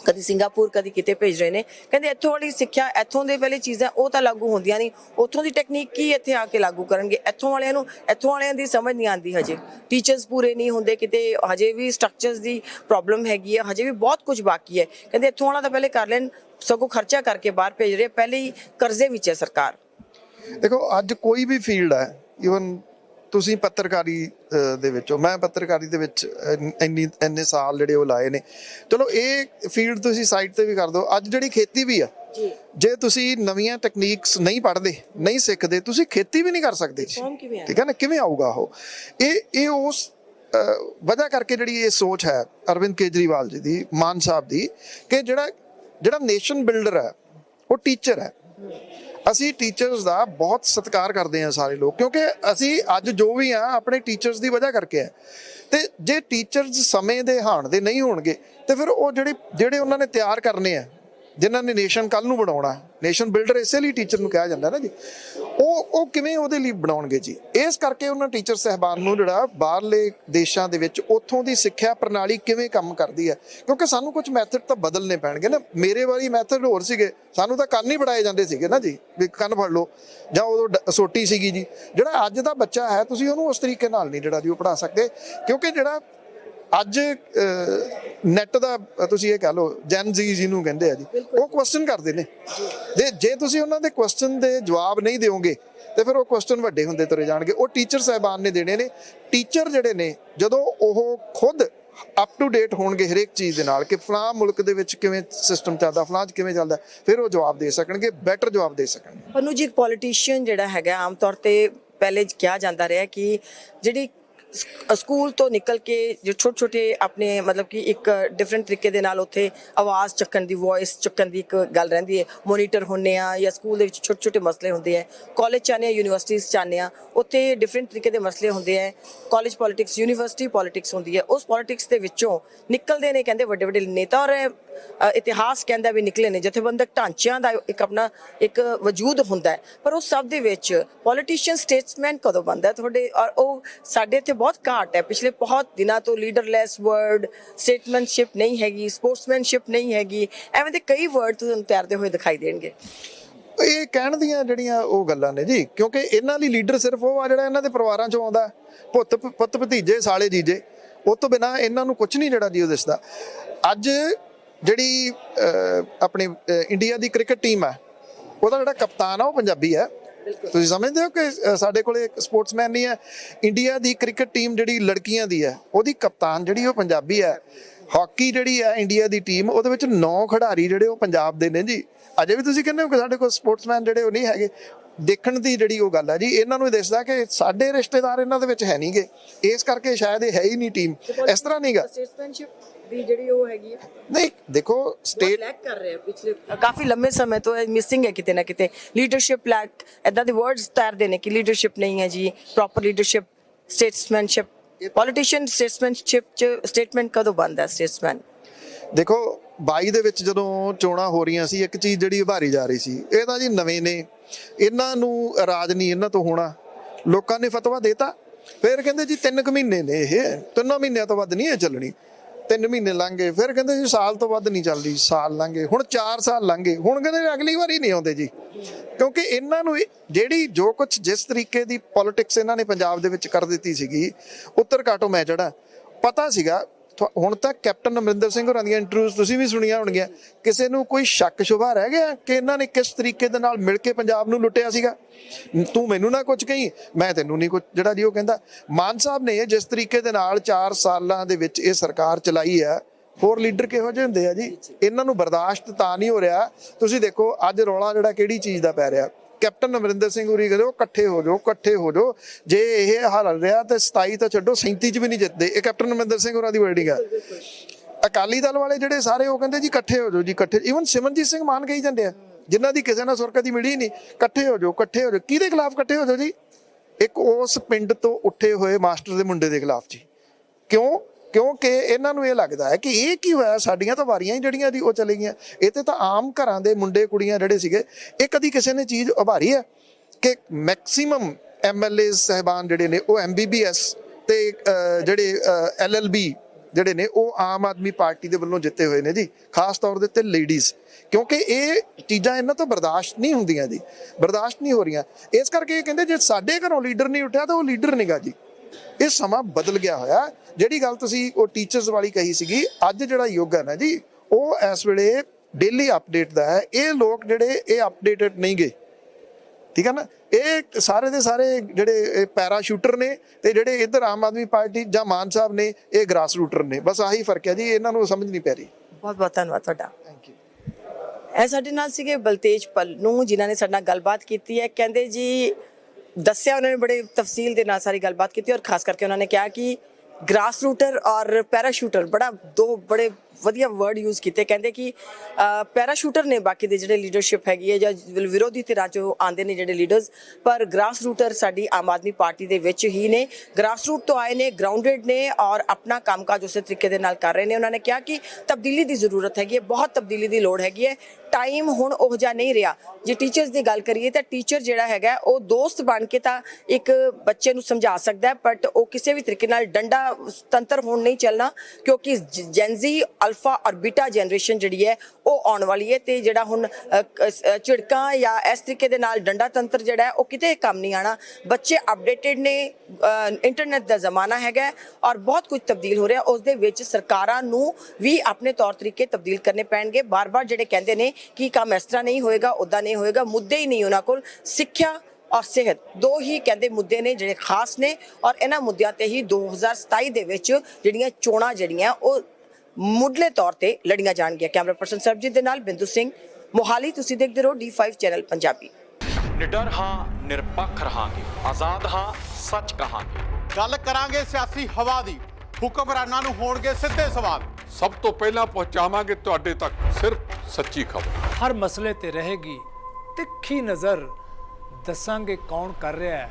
ਕਦੀ ਸਿੰਗਾਪੁਰ, ਕਦੀ ਕਿਤੇ ਭੇਜ ਰਹੇ ਨੇ। ਕਹਿੰਦੇ ਇੱਥੋਂ ਵਾਲੀ ਸਿੱਖਿਆ, ਇੱਥੋਂ ਦੇ ਵਾਲੀ ਚੀਜ਼ਾਂ, ਉਹ ਤਾਂ ਲਾਗੂ ਹੁੰਦੀਆਂ ਨਹੀਂ। ਉੱਥੋਂ ਦੀ ਟੈਕਨੀਕ ਕੀ ਇੱਥੇ ਆ ਕੇ ਲਾਗੂ ਕਰਨਗੇ? ਇੱਥੋਂ ਵਾਲਿਆਂ ਨੂੰ, ਇੱਥੋਂ ਵਾਲਿਆਂ ਦੀ ਸਮਝ ਨਹੀਂ ਆਉਂਦੀ ਹਜੇ। ਟੀਚਰਸ ਪੂਰੇ ਨਹੀਂ ਹੁੰਦੇ, ਕਿਤੇ ਹਜੇ ਵੀ ਸਟਰਕਚਰਸ ਦੀ ਪ੍ਰੋਬਲਮ ਹੈਗੀ ਹੈ ਹਜੇ ਵੀ ਬਹੁਤ ਕੁਝ ਬਾਕੀ ਹੈ। ਕਹਿੰਦੇ ਇੱਥੋਂ ਵਾਲਾ ਤਾਂ ਪਹਿਲੇ ਕਰ ਲੈਣ, ਸਗੋਂ ਖਰਚਾ ਕਰਕੇ ਬਾਹਰ ਭੇਜ ਰਹੇ ਪਹਿਲੇ ਹੀ ਕਰਜ਼ੇ ਵਿੱਚ ਹੈ ਸਰਕਾਰ। ਦੇਖੋ, ਅੱਜ ਕੋਈ ਵੀ ਫੀਲਡ ਹੈ ਈਵਨ ਤੁਸੀਂ ਪੱਤਰਕਾਰੀ ਦੇ ਵਿੱਚੋਂ ਮੈਂ ਪੱਤਰਕਾਰੀ ਦੇ ਵਿੱਚ ਇੰਨ- ਇੰਨੀ ਸਾਲ ਜਿਹੜੇ ਉਹ ਲਾਏ ਨੇ। ਚਲੋ ਇਹ ਫੀਲਡ ਤੁਸੀਂ ਸਾਈਡ ਤੇ ਵੀ ਕਰ ਦਿਓ। ਅੱਜ ਜਿਹੜੀ ਖੇਤੀ ਵੀ ਆ ਜੀ। ਤੁਸੀਂ ਨਵੀਆਂ ਟੈਕਨੀਕਸ ਨਹੀਂ ਪੜ੍ਹਦੇ ਨਹੀਂ ਸਿੱਖਦੇ ਤੁਸੀਂ ਖੇਤੀ ਵੀ ਨਹੀਂ ਕਰ ਸਕਦੇ ਠੀਕ ਹੈ ਨਾ? ਕਿਵੇਂ ਆਊਗਾ ਉਹ? ਇਹ ਇਹ ਉਸ ਵਜ੍ਹਾ ਕਰਕੇ ਜਿਹੜੀ ਇਹ ਸੋਚ ਹੈ ਅਰਵਿੰਦ ਕੇਜਰੀਵਾਲ ਜੀ ਦੀ ਮਾਨ ਸਾਹਿਬ ਦੀ ਕਿ ਜਿਹੜਾ ਜਿਹੜਾ ਨੇਸ਼ਨ ਬਿਲਡਰ ਹੈ ਉਹ ਟੀਚਰ ਹੈ। ਅਸੀਂ ਟੀਚਰਸ ਦਾ ਬਹੁਤ ਸਤਿਕਾਰ ਕਰਦੇ ਹਾਂ ਸਾਰੇ ਲੋਕ, ਕਿਉਂਕਿ ਅਸੀਂ ਅੱਜ ਜੋ ਵੀ ਆ ਆਪਣੇ ਟੀਚਰਸ ਦੀ ਵਜ੍ਹਾ ਕਰਕੇ ਆ ਤੇ ਜੇ ਟੀਚਰਸ ਸਮੇਂ ਦੇ ਹਾਣ ਦੇ ਨਹੀਂ ਹੋਣਗੇ, ਤੇ ਫਿਰ ਉਹ ਜਿਹੜੇ ਜਿਹੜੇ ਉਹਨਾਂ ਨੇ ਤਿਆਰ ਕਰਨੇ ਆ ਜਿਨ੍ਹਾਂ ਨੇ ਨੇਸ਼ਨ ਕੱਲ ਨੂੰ ਬਣਾਉਣਾ ਨੇਸ਼ਨ ਬਿਲਡਰ ਇਸੇ ਲਈ ਟੀਚਰ ਨੂੰ ਕਿਹਾ ਜਾਂਦਾ ਨਾ ਜੀ। ਉਹ ਉਹ ਕਿਵੇਂ ਉਹਦੇ ਲਈ ਬਣਾਉਣਗੇ ਜੀ? ਇਸ ਕਰਕੇ ਉਹਨਾਂ ਟੀਚਰ ਸਹਿਬਾਨ ਨੂੰ ਜਿਹੜਾ ਬਾਹਰਲੇ ਦੇਸ਼ਾਂ ਦੇ ਵਿੱਚ ਉੱਥੋਂ ਦੀ ਸਿੱਖਿਆ ਪ੍ਰਣਾਲੀ ਕਿਵੇਂ ਕੰਮ ਕਰਦੀ ਹੈ? ਕਿਉਂਕਿ ਸਾਨੂੰ ਕੁਝ ਮੈਥਡ ਤਾਂ ਬਦਲਨੇ ਪੈਣਗੇ ਨਾ। ਮੇਰੇ ਵਾਰੀ ਮੈਥਡ ਹੋਰ ਸੀਗੇ। ਸਾਨੂੰ ਤਾਂ ਕੰਨ ਹੀ ਬੜਾਏ ਜਾਂਦੇ ਸੀਗੇ ਨਾ ਜੀ, ਵੀ ਕੰਨ ਫੜ ਲਓ। ਜਾਂ ਉਦੋਂ ਡ- ਸੋਟੀ ਸੀਗੀ ਜੀ। ਜਿਹੜਾ ਅੱਜ ਦਾ ਬੱਚਾ ਹੈ, ਤੁਸੀਂ ਉਹਨੂੰ ਉਸ ਤਰੀਕੇ ਨਾਲ ਨਹੀਂ ਜਿਹੜਾ ਜੀ ਉਹ ਪੜਾ ਸਕਦੇ। ਕਿਉਂਕਿ ਜਿਹੜਾ ਅੱਜ ਨੈਟ ਦਾ ਤੁਸੀਂ ਇਹ ਕਹ ਲਓ ਜੈਨ ਜ਼ੀ ਜਿਹਨੂੰ ਕਹਿੰਦੇ ਆ ਜੀ ਉਹ ਕੁਐਸਚਨ ਕਰਦੇ ਨੇ। ਜੇ। ਜੇ ਤੁਸੀਂ ਉਹਨਾਂ ਦੇ ਕੁਐਸਚਨ ਦੇ ਜਵਾਬ ਨਹੀਂ ਦਿਓਗੇ ਤੇ ਫਿਰ ਉਹ ਕੁਐਸਚਨ ਵੱਡੇ ਹੁੰਦੇ ਤੁਰੇ ਜਾਣਗੇ। ਉਹ ਟੀਚਰ ਸਾਹਿਬਾਨ ਨੇ ਦੇਣੇ ਨੇ। ਟੀਚਰ ਜਿਹੜੇ ਨੇ ਜਦੋਂ ਉਹ ਖੁਦ ਅਪ ਟੂ ਡੇਟ ਹੋਣਗੇ ਹਰੇਕ ਚੀਜ਼ ਦੇ ਨਾਲ ਕਿ ਫਲਾਂ ਮੁਲਕ ਦੇ ਵਿੱਚ ਕਿਵੇਂ ਸਿਸਟਮ ਚੱਲਦਾ ਫਲਾਂ 'ਚ ਕਿਵੇਂ ਚੱਲਦਾ ਫਿਰ ਉਹ ਜਵਾਬ ਦੇ ਸਕਣਗੇ ਬੈਟਰ ਜਵਾਬ ਦੇ ਸਕਣਗੇ। ਪਨੂੰ ਜੀ ਇੱਕ ਪੋਲੀਟੀਸ਼ੀਅਨ ਜਿਹੜਾ ਹੈਗਾ ਆਮ ਤੌਰ ਤੇ ਪਹਿਲੇ ਕਿਹਾ ਜਾਂਦਾ ਰਿਹਾ ਕਿ ਜਿਹੜੀ ਸਕੂਲ ਤੋਂ ਨਿਕਲ ਕੇ ਜੋ ਛੋਟੇ ਛੋਟੇ ਆਪਣੇ ਮਤਲਬ ਕਿ ਇੱਕ ਡਿਫਰੈਂਟ ਤਰੀਕੇ ਦੇ ਨਾਲ ਉੱਥੇ ਆਵਾਜ਼ ਚੱਕਣ ਦੀ ਵੌਇਸ ਚੱਕਣ ਦੀ ਇੱਕ ਗੱਲ ਰਹਿੰਦੀ ਹੈ। ਮੋਨੀਟਰ ਹੁੰਨੇ ਆ ਜਾਂ ਸਕੂਲ ਦੇ ਵਿੱਚ ਛੋਟੇ ਛੋਟੇ ਮਸਲੇ ਹੁੰਦੇ ਆ ਕਾਲਜ ਚਾਹਨੇ ਆ ਯੂਨੀਵਰਸਿਟੀਜ਼ ਚਾਹਨੇ ਆ ਉੱਥੇ ਡਿਫਰੈਂਟ ਤਰੀਕੇ ਦੇ ਮਸਲੇ ਹੁੰਦੇ ਆ ਕਾਲਜ ਪੋਲਿਟਿਕਸ ਯੂਨੀਵਰਸਿਟੀ ਪੋਲਿਟਿਕਸ ਹੁੰਦੀ ਹੈ। ਉਸ ਪੋਲਿਟਿਕਸ ਦੇ ਵਿੱਚੋਂ ਨਿਕਲਦੇ ਨੇ, ਕਹਿੰਦੇ ਵੱਡੇ ਵੱਡੇ ਨੇਤਾ ਔਰ ਇਤਿਹਾਸ ਕਹਿੰਦਾ ਵੀ ਨਿਕਲੇ ਨੇ, ਜਥੇਬੰਦਕ ਢਾਂਚਿਆਂ ਦਾ ਇੱਕ ਆਪਣਾ ਇੱਕ ਵਜੂਦ ਹੁੰਦਾ ਪਰ ਉਹ ਸਭ ਦੇ ਵਿੱਚ ਪੋਲੀਟੀਸ਼ੀਅਨ ਸਟੇਟਸਮੈਨ ਕਦੋਂ ਬਣਦਾ ਤੁਹਾਡੇ, ਔਰ ਉਹ ਸਾਡੇ ਇੱਥੇ ਬਹੁਤ ਘਾਟ ਹੈ। ਪਿਛਲੇ ਬਹੁਤ ਦਿਨਾਂ ਤੋਂ ਲੀਡਰਲੈਸ ਵਰਡ ਸਟੇਟਮੈਨਸ਼ਿਪ ਨਹੀਂ ਹੈਗੀ ਸਪੋਰਟਸਮੈਨਸ਼ਿਪ ਨਹੀਂ ਹੈਗੀ, ਐਵੇਂ ਦੇ ਕਈ ਵਰਡ ਤੁਹਾਨੂੰ ਤੈਰਦੇ ਹੋਏ ਦਿਖਾਈ ਦੇਣਗੇ। ਇਹ ਕਹਿਣ ਦੀਆਂ ਜਿਹੜੀਆਂ ਉਹ ਗੱਲਾਂ ਨੇ ਜੀ, ਕਿਉਂਕਿ ਇਹਨਾਂ ਲਈ ਲੀਡਰ ਸਿਰਫ ਉਹ ਆ ਜਿਹੜਾ ਇਹਨਾਂ ਦੇ ਪਰਿਵਾਰਾਂ ਚੋਂ ਆਉਂਦਾ, ਪੁੱਤ ਪੁੱਤ ਭਤੀਜੇ, ਸਾਲੇ ਜੀਜੇ, ਉਹ ਤੋਂ ਬਿਨਾ ਇਹਨਾਂ ਨੂੰ ਕੁਝ ਨਹੀਂ ਜਿਹੜਾ ਜੀ ਉਹ ਦਿਸਦਾ। ਅੱਜ ਜਿਹੜੀ ਆਪਣੀ ਇੰਡੀਆ ਦੀ ਕ੍ਰਿਕਟ ਟੀਮ ਹੈ ਉਹਦਾ ਜਿਹੜਾ ਕਪਤਾਨ ਆ ਉਹ ਪੰਜਾਬੀ ਹੈ। ਤੁਸੀਂ ਸਮਝਦੇ ਹੋ ਕਿ ਸਾਡੇ ਕੋਲੇ ਇੱਕ ਸਪੋਰਟਸਮੈਨ ਨਹੀਂ ਹੈ। ਇੰਡੀਆ ਦੀ ਕ੍ਰਿਕਟ ਟੀਮ ਜਿਹੜੀ ਲੜਕੀਆਂ ਦੀ ਹੈ ਉਹਦੀ ਕਪਤਾਨ ਜਿਹੜੀ ਉਹ ਪੰਜਾਬੀ ਹੈ। ਹਾਕੀ ਜਿਹੜੀ ਹੈ ਇੰਡੀਆ ਦੀ ਟੀਮ ਉਹਦੇ ਵਿੱਚ 9 ਖਿਡਾਰੀ ਜਿਹੜੇ ਉਹ ਪੰਜਾਬ ਦੇ ਨੇ ਜੀ। ਅਜੇ ਵੀ ਤੁਸੀਂ ਕਹਿੰਦੇ ਹੋ ਕਿ ਸਾਡੇ ਕੋਲ ਸਪੋਰਟਸਮੈਨ ਜਿਹੜੇ ਉਹ ਨਹੀਂ ਹੈਗੇ। ਦੇਖਣ ਦੀ ਜਿਹੜੀ ਉਹ ਗੱਲ ਹੈ ਜੀ ਇਹਨਾਂ ਨੂੰ ਦਿਸਦਾ ਕਿ ਸਾਡੇ ਰਿਸ਼ਤੇਦਾਰ ਇਹਨਾਂ ਦੇ ਵਿੱਚ ਹੈ ਨਹੀਂਗੇ। ਇਸ ਕਰਕੇ ਸ਼ਾਇਦ ਇਹ ਹੈ ਹੀ ਨਹੀਂ ਟੀਮ। ਇਸ ਤਰ੍ਹਾਂ ਨਹੀਂਗਾ। ਸਟੇਟਸਮੈਨਸ਼ਿਪ ਦੀ ਜਿਹੜੀ ਉਹ ਹੈਗੀ ਹੈ। ਨਹੀਂ ਦੇਖੋ ਸਟੇਟ ਲੈਕ ਕਰ ਰਹੇ ਆ ਪਿਛਲੇ ਕਾਫੀ ਲੰਮੇ ਸਮੇਂ ਤੋਂ ਇਹ ਮਿਸਿੰਗ ਹੈ ਕਿਤੇ ਨਾ ਕਿਤੇ। ਲੀਡਰਸ਼ਿਪ ਲੈਕ ਇਦਾਂ ਦੇ ਵਰਡਸ ਤੈਰਦੇ ਨੇ ਕਿ ਲੀਡਰਸ਼ਿਪ ਨਹੀਂ ਹੈ ਜੀ proper leadership statesmanship politician statesmanship ਚ ਸਟੇਟਮੈਂਟ ਕਦੋਂ ਬਣਦਾ ਸਟੇਟਸਮੈਨ ਦੇਖੋ 22 ਦੇ ਵਿੱਚ ਜਦੋਂ ਚੋਣਾਂ ਹੋ ਰਹੀਆਂ ਸੀ ਇੱਕ ਚੀਜ਼ ਜਿਹੜੀ ਉਭਾਰੀ ਜਾ ਰਹੀ ਸੀ ਇਹ ਤਾਂ ਜੀ ਨਵੇਂ ਨੇ। ਇਹਨਾਂ ਨੂੰ ਰਾਜ ਨਹੀਂ ਇਹਨਾਂ ਤੋਂ ਹੋਣਾ। ਲੋਕਾਂ ਨੇ ਫਤਵਾ ਦੇਤਾ। ਫਿਰ ਕਹਿੰਦੇ ਜੀ 3 ਕੁ ਮਹੀਨੇ ਨੇ ਇਹ ਤਿੰਨਾਂ ਮਹੀਨਿਆਂ ਤੋਂ ਵੱਧ ਨਹੀਂ ਇਹ ਚੱਲਣੀ। ਤਿੰਨ ਮਹੀਨੇ ਲੰਘ ਗਏ, ਫਿਰ ਕਹਿੰਦੇ ਜੀ ਸਾਲ ਤੋਂ ਵੱਧ ਨਹੀਂ ਚੱਲਦੀ, ਸਾਲ ਲੰਘੇ ਹੁਣ 4 ਸਾਲ ਲੰਘ ਗਏ, ਹੁਣ ਕਹਿੰਦੇ ਅਗਲੀ ਵਾਰੀ ਨਹੀਂ ਆਉਂਦੇ ਜੀ। ਕਿਉਂਕਿ ਇਹਨਾਂ ਨੂੰ ਜਿਹੜੀ ਜੋ ਕੁਝ ਜਿਸ ਤਰੀਕੇ ਦੀ ਪੋਲਿਟਿਕਸ ਇਹਨਾਂ ਨੇ ਪੰਜਾਬ ਦੇ ਵਿੱਚ ਕਰ ਦਿੱਤੀ ਸੀਗੀ ਉੱਤਰ ਕਾਟੋ ਮੈਂ ਜਿਹੜਾ, ਪਤਾ ਸੀਗਾ ਹੁਣ ਤੱਕ ਕੈਪਟਨ ਅਮਰਿੰਦਰ ਸਿੰਘ ਹੋਰਾਂ ਦੀਆਂ ਇੰਟਰਵਿਊਜ਼ ਤੁਸੀਂ ਵੀ ਸੁਣੀਆਂ ਹੋਣਗੀਆਂ। ਕਿਸੇ ਨੂੰ ਕੋਈ ਸ਼ੱਕ ਸ਼ੁਬਾ ਰਹਿ ਗਿਆ ਕਿ ਇਹਨਾਂ ਨੇ ਕਿਸ ਤਰੀਕੇ ਦੇ ਨਾਲ ਮਿਲ ਕੇ ਪੰਜਾਬ ਨੂੰ ਲੁੱਟਿਆ ਸੀਗਾ? ਤੂੰ ਮੈਨੂੰ ਨਾ ਕੁਝ ਕਹੀਂ, ਮੈਂ ਤੈਨੂੰ ਨਹੀਂ ਕੁਝ ਜਿਹੜਾ ਜੀ ਉਹ ਕਹਿੰਦਾ, ਮਾਨ ਸਾਹਿਬ ਨੇ ਜਿਸ ਤਰੀਕੇ ਦੇ ਨਾਲ 4 ਸਾਲਾਂ ਦੇ ਵਿੱਚ ਇਹ ਸਰਕਾਰ ਚਲਾਈ ਹੈ, ਹੋਰ ਲੀਡਰ ਕਿਹੋ ਜਿਹੇ ਹੁੰਦੇ ਆ ਜੀ? ਇਹਨਾਂ ਨੂੰ ਬਰਦਾਸ਼ਤ ਤਾਂ ਨਹੀਂ ਹੋ ਰਿਹਾ। ਤੁਸੀਂ ਦੇਖੋ, ਅੱਜ ਰੌਲਾ ਜਿਹੜਾ ਕਿਹੜੀ ਚੀਜ਼ ਦਾ ਪੈ ਰਿਹਾ? ਕੈਪਟਨ ਅਮਰਿੰਦਰ ਸਿੰਘ ਉਰੀ ਕਹਿੰਦੇ, ਉਹ ਇਕੱਠੇ ਹੋ ਜਾਓ, ਇਕੱਠੇ ਹੋ ਜਾਓ। ਜੇ ਇਹ ਹਾਲ ਰਿਹਾ ਤੇ 27 ਤਾਂ ਛੱਡੋ 37 ਚ ਵੀ ਨਹੀਂ ਜਿੱਤਦੇ। ਇਹ ਕੈਪਟਨ ਅਮਰਿੰਦਰ ਸਿੰਘ ਹੋਰਾਂ ਦੀ ਵਰਡਿੰਗ ਆ। ਅਕਾਲੀ ਦਲ ਵਾਲੇ ਜਿਹੜੇ ਸਾਰੇ ਉਹ ਕਹਿੰਦੇ ਜੀ, ਇਕੱਠੇ ਹੋ ਜਾਓ ਜੀ, ਇਕੱਠੇ। ਇਵਨ ਸਿਮਰਨਜੀਤ ਸਿੰਘ ਮਾਨ ਕਹੀ ਜਾਂਦੇ ਆ, ਜਿਨ੍ਹਾਂ ਦੀ ਕਿਸੇ ਨਾਲ ਸੁਰਕਤੀ ਮਿਲੀ ਨਹੀਂ, ਇਕੱਠੇ ਹੋ ਜਾਓ, ਇਕੱਠੇ ਹੋ ਜਾਓ। ਕਿਹਦੇ ਖਿਲਾਫ ਇਕੱਠੇ ਹੋ ਜਾਓ ਜੀ? ਇੱਕ ਉਸ ਪਿੰਡ ਤੋਂ ਉੱਠੇ ਹੋਏ ਮਾਸਟਰ ਦੇ ਮੁੰਡੇ ਦੇ ਖਿਲਾਫ ਜੀ। ਕਿਉਂ? ਕਿਉਂਕਿ ਇਹਨਾਂ ਨੂੰ ਇਹ ਲੱਗਦਾ ਹੈ ਕਿ ਇਹ ਕੀ ਹੋਇਆ? ਸਾਡੀਆਂ ਤਾਂ ਵਾਰੀਆਂ ਹੀ ਜਿਹੜੀਆਂ ਜੀ ਉਹ ਚਲੇ ਗਈਆਂ। ਇਹ ਤੇ ਤਾਂ ਆਮ ਘਰਾਂ ਦੇ ਮੁੰਡੇ ਕੁੜੀਆਂ ਜਿਹੜੇ ਸੀਗੇ ਇਹ ਕਦੀ ਕਿਸੇ ਨੇ ਚੀਜ਼ ਉਭਾਰੀ ਹੈ ਕਿ ਮੈਕਸਿਮਮ ਐਮਐਲਏ ਸਹਿਬਾਨ ਜਿਹੜੇ ਨੇ ਉਹ ਐਮਬੀਬੀਐਸ ਤੇ ਅਹ, ਜਿਹੜੇ ਐਲਐਲਬੀ ਜਿਹੜੇ ਨੇ ਉਹ ਆਮ ਆਦਮੀ ਪਾਰਟੀ ਦੇ ਵੱਲੋਂ ਜਿੱਤੇ ਹੋਏ ਨੇ ਜੀ। ਖਾਸ ਤੌਰ ਦੇ ਉੱਤੇ ਲੇਡੀਜ਼ ਕਿਉਂਕਿ ਇਹ ਚੀਜ਼ਾਂ ਇਹਨਾਂ ਤੋਂ ਬਰਦਾਸ਼ਤ ਨਹੀਂ ਹੁੰਦੀਆਂ ਜੀ। ਬਰਦਾਸ਼ਤ ਨਹੀਂ ਹੋ ਰਹੀਆਂ। ਇਸ ਕਰਕੇ ਇਹ ਕਹਿੰਦੇ ਜੇ ਸਾਡੇ ਘਰੋਂ ਲੀਡਰ ਨਹੀਂ ਉੱਠਿਆ ਤਾਂ ਉਹ ਲੀਡਰ ਨਹੀਂਗਾ ਜੀ। ਇਹ ਸਮਾਂ ਬਦਲ ਗਿਆ ਹੋਇਆ ਜਿਹੜੀ ਗੱਲ ਤੁਸੀਂ ਉਹ ਟੀਚਰਸ ਵਾਲੀ ਕਹੀ ਸੀਗੀ ਅੱਜ ਜਿਹੜਾ ਯੁੱਗ ਹੈ ਨਾ ਜੀ ਉਹ ਇਸ ਵੇਲੇ ਡੇਲੀ ਅਪਡੇਟ ਦਾ ਹੈ। ਇਹ ਲੋਕ ਜਿਹੜੇ ਇਹ ਅਪਡੇਟਡ ਨਹੀਂ ਗਏ। ਠੀਕ ਹੈ ਨਾ? ਇਹ ਸਾਰੇ ਦੇ ਸਾਰੇ ਜਿਹੜੇ ਪੈਰਾਸ਼ੂਟਰ ਨੇ ਤੇ ਜਿਹੜੇ ਇੱਧਰ ਆਮ ਆਦਮੀ ਪਾਰਟੀ ਜਾਂ ਮਾਨ ਸਾਹਿਬ ਨੇ ਇਹ ਗ੍ਰਾਸ ਰੂਟਰ ਨੇ। ਬਸ ਆਹੀ ਫ਼ਰਕ ਹੈ ਜੀ ਇਹਨਾਂ ਨੂੰ ਸਮਝ ਨਹੀਂ ਪੈ ਰਹੀ। ਬਹੁਤ ਬਹੁਤ ਧੰਨਵਾਦ ਤੁਹਾਡਾ। ਥੈਂਕ ਯੂ ਇਹ ਸਾਡੇ ਨਾਲ ਸੀਗੇ ਬਲਤੇਜ ਪੱਲੂ ਜਿਨ੍ਹਾਂ ਨੇ ਸਾਡੇ ਨਾਲ ਗੱਲਬਾਤ ਕੀਤੀ ਹੈ। ਕਹਿੰਦੇ ਜੀ ਦੱਸਿਆ ਉਹਨਾਂ ਨੇ ਬੜੇ ਤਫਸੀਲ ਦੇ ਨਾਲ ਸਾਰੀ ਗੱਲਬਾਤ ਕੀਤੀ ਔਰ ਖਾਸ ਕਰਕੇ ਉਹਨਾਂ ਨੇ ਕਿਹਾ ਕਿ ਗ੍ਰਾਸ ਰੂਟਰ ਔਰ ਪੈਰਾਸ਼ੂਟਰ ਬੜਾ ਦੋ ਬੜੇ ਵਧੀਆ ਵਰਡ ਯੂਜ਼ ਕੀਤੇ। ਕਹਿੰਦੇ ਕਿ ਪੈਰਾਸ਼ੂਟਰ ਨੇ ਬਾਕੀ ਦੇ ਜਿਹੜੇ ਲੀਡਰਸ਼ਿਪ ਹੈਗੀ ਹੈ ਜਾਂ ਵਿਰੋਧੀ ਧਿਰਾਂ ਚੋਂ ਆਉਂਦੇ ਨੇ ਜਿਹੜੇ ਲੀਡਰਸ ਪਰ ਗ੍ਰਾਸ ਰੂਟਰ ਸਾਡੀ ਆਮ ਆਦਮੀ ਪਾਰਟੀ ਦੇ ਵਿੱਚ ਹੀ ਨੇ। ਗ੍ਰਾਸ ਰੂਟ ਤੋਂ ਆਏ ਨੇ ਗਰਾਊਂਡਡ ਨੇ ਔਰ ਆਪਣਾ ਕੰਮਕਾਜ ਉਸੇ ਤਰੀਕੇ ਦੇ ਨਾਲ ਕਰ ਰਹੇ ਨੇ। ਉਹਨਾਂ ਨੇ ਕਿਹਾ ਕਿ ਤਬਦੀਲੀ ਦੀ ਜ਼ਰੂਰਤ ਹੈਗੀ ਹੈ, ਬਹੁਤ ਤਬਦੀਲੀ ਦੀ ਲੋੜ ਹੈਗੀ ਹੈ। ਟਾਈਮ ਹੁਣ ਉਹ ਜਿਹਾ ਨਹੀਂ ਰਿਹਾ। ਜੇ ਟੀਚਰਸ ਦੀ ਗੱਲ ਕਰੀਏ ਤਾਂ ਟੀਚਰ ਜਿਹੜਾ ਹੈਗਾ ਉਹ ਦੋਸਤ ਬਣ ਕੇ ਤਾਂ ਇੱਕ ਬੱਚੇ ਨੂੰ ਸਮਝਾ ਸਕਦਾ ਹੈ ਬਟ ਉਹ ਕਿਸੇ ਵੀ ਤਰੀਕੇ ਨਾਲ ਡੰਡਾ, ਤੰਤਰ ਹੋਣ ਨਹੀਂ ਚੱਲਣਾ, ਕਿਉਂਕਿ ਜੈਨਜ਼ੀ ਅਲਫਾ ਔਰ ਬੀਟਾ ਜਨਰੇਸ਼ਨ ਜਿਹੜੀ ਹੈ, ਉਹ ਆਉਣ ਵਾਲੀ ਹੈ ਤੇ ਜਿਹੜਾ ਹੁਣ ਝਿੜਕਾਂ ਜਾਂ ਇਸ ਤਰੀਕੇ ਦੇ ਨਾਲ ਡੰਡਾ ਤੰਤਰ ਜਿਹੜਾ ਉਹ ਕਿਤੇ ਕੰਮ ਨਹੀਂ ਆਣਾ ਬੱਚੇ ਅਪਡੇਟਡ ਨੇ ਇੰਟਰਨੈਟ ਦਾ ਜ਼ਮਾਨਾ ਹੈਗਾ ਔਰ ਬਹੁਤ ਕੁਝ ਤਬਦੀਲ ਹੋ ਰਿਹਾ। ਉਸ ਦੇ ਵਿੱਚ ਸਰਕਾਰਾਂ ਨੂੰ ਵੀ ਆਪਣੇ ਤੌਰ ਤਰੀਕੇ ਤਬਦੀਲ ਕਰਨੇ ਪੈਣਗੇ। ਬਾਰ-ਬਾਰ ਜਿਹੜੇ ਕਹਿੰਦੇ ਨੇ ਕਿ ਕੰਮ ਇਸ ਤਰ੍ਹਾਂ ਨਹੀਂ ਹੋਏਗਾ ਉਦਾਂ ਨਹੀਂ ਹੋਏਗਾ, ਮੁੱਦੇ ਹੀ ਨਹੀਂ ਉਹਨਾਂ ਕੋਲ। ਸਿੱਖਿਆ ਔਰ ਸਿਹਤ, ਦੋ ਹੀ ਕਹਿੰਦੇ ਮੁੱਦੇ ਨੇ ਜਿਹੜੇ ਖਾਸ ਨੇ ਔਰ ਇਹਨਾਂ ਮੁੱਦਿਆਂ ਤੇ ਹੀ 2027 ਦੇ ਵਿੱਚ ਜਿਹੜੀਆਂ ਚੋਣਾਂ ਜਿਹੜੀਆਂ, ਉਹ ਮੁੱਢਲੇ ਤੌਰ ਤੇ ਲੜੀਆਂ ਜਾਣਗੀਆਂ। ਕੈਮਰਾ ਪਰਸਨ ਸਰਬਜੀਤ ਦੇ ਨਾਲ ਬਿੰਦੂ ਸਿੰਘ ਮੋਹਾਲੀ ਤੁਸੀਂ ਦੇਖਦੇ ਰਹੋ D5 ਚੈਨਲ ਪੰਜਾਬੀ। ਨਿਡਰ ਹਾਂ ਨਿਰਪੱਖ ਰਹਾਂਗੇ। ਆਜ਼ਾਦ ਹਾਂ ਸੱਚ ਕਹਾਂਗੇ। ਗੱਲ ਕਰਾਂਗੇ ਸਿਆਸੀ ਹਵਾ ਦੀ। ਹੁਕਮਰਾਨਾਂ ਨੂੰ ਹੋਣਗੇ ਸਿੱਧੇ ਸਵਾਲ। ਸਭ ਤੋਂ ਪਹਿਲਾਂ ਪਹੁੰਚਾਵਾਂਗੇ ਤੁਹਾਡੇ ਤੱਕ ਸਿਰਫ ਸੱਚੀ ਖਬਰ। ਹਰ ਮਸਲੇ ਤੇ ਰਹੇਗੀ ਤਿੱਖੀ ਨਜ਼ਰ। ਦੱਸਾਂਗੇ ਕੌਣ ਕਰ ਰਿਹਾ ਹੈ।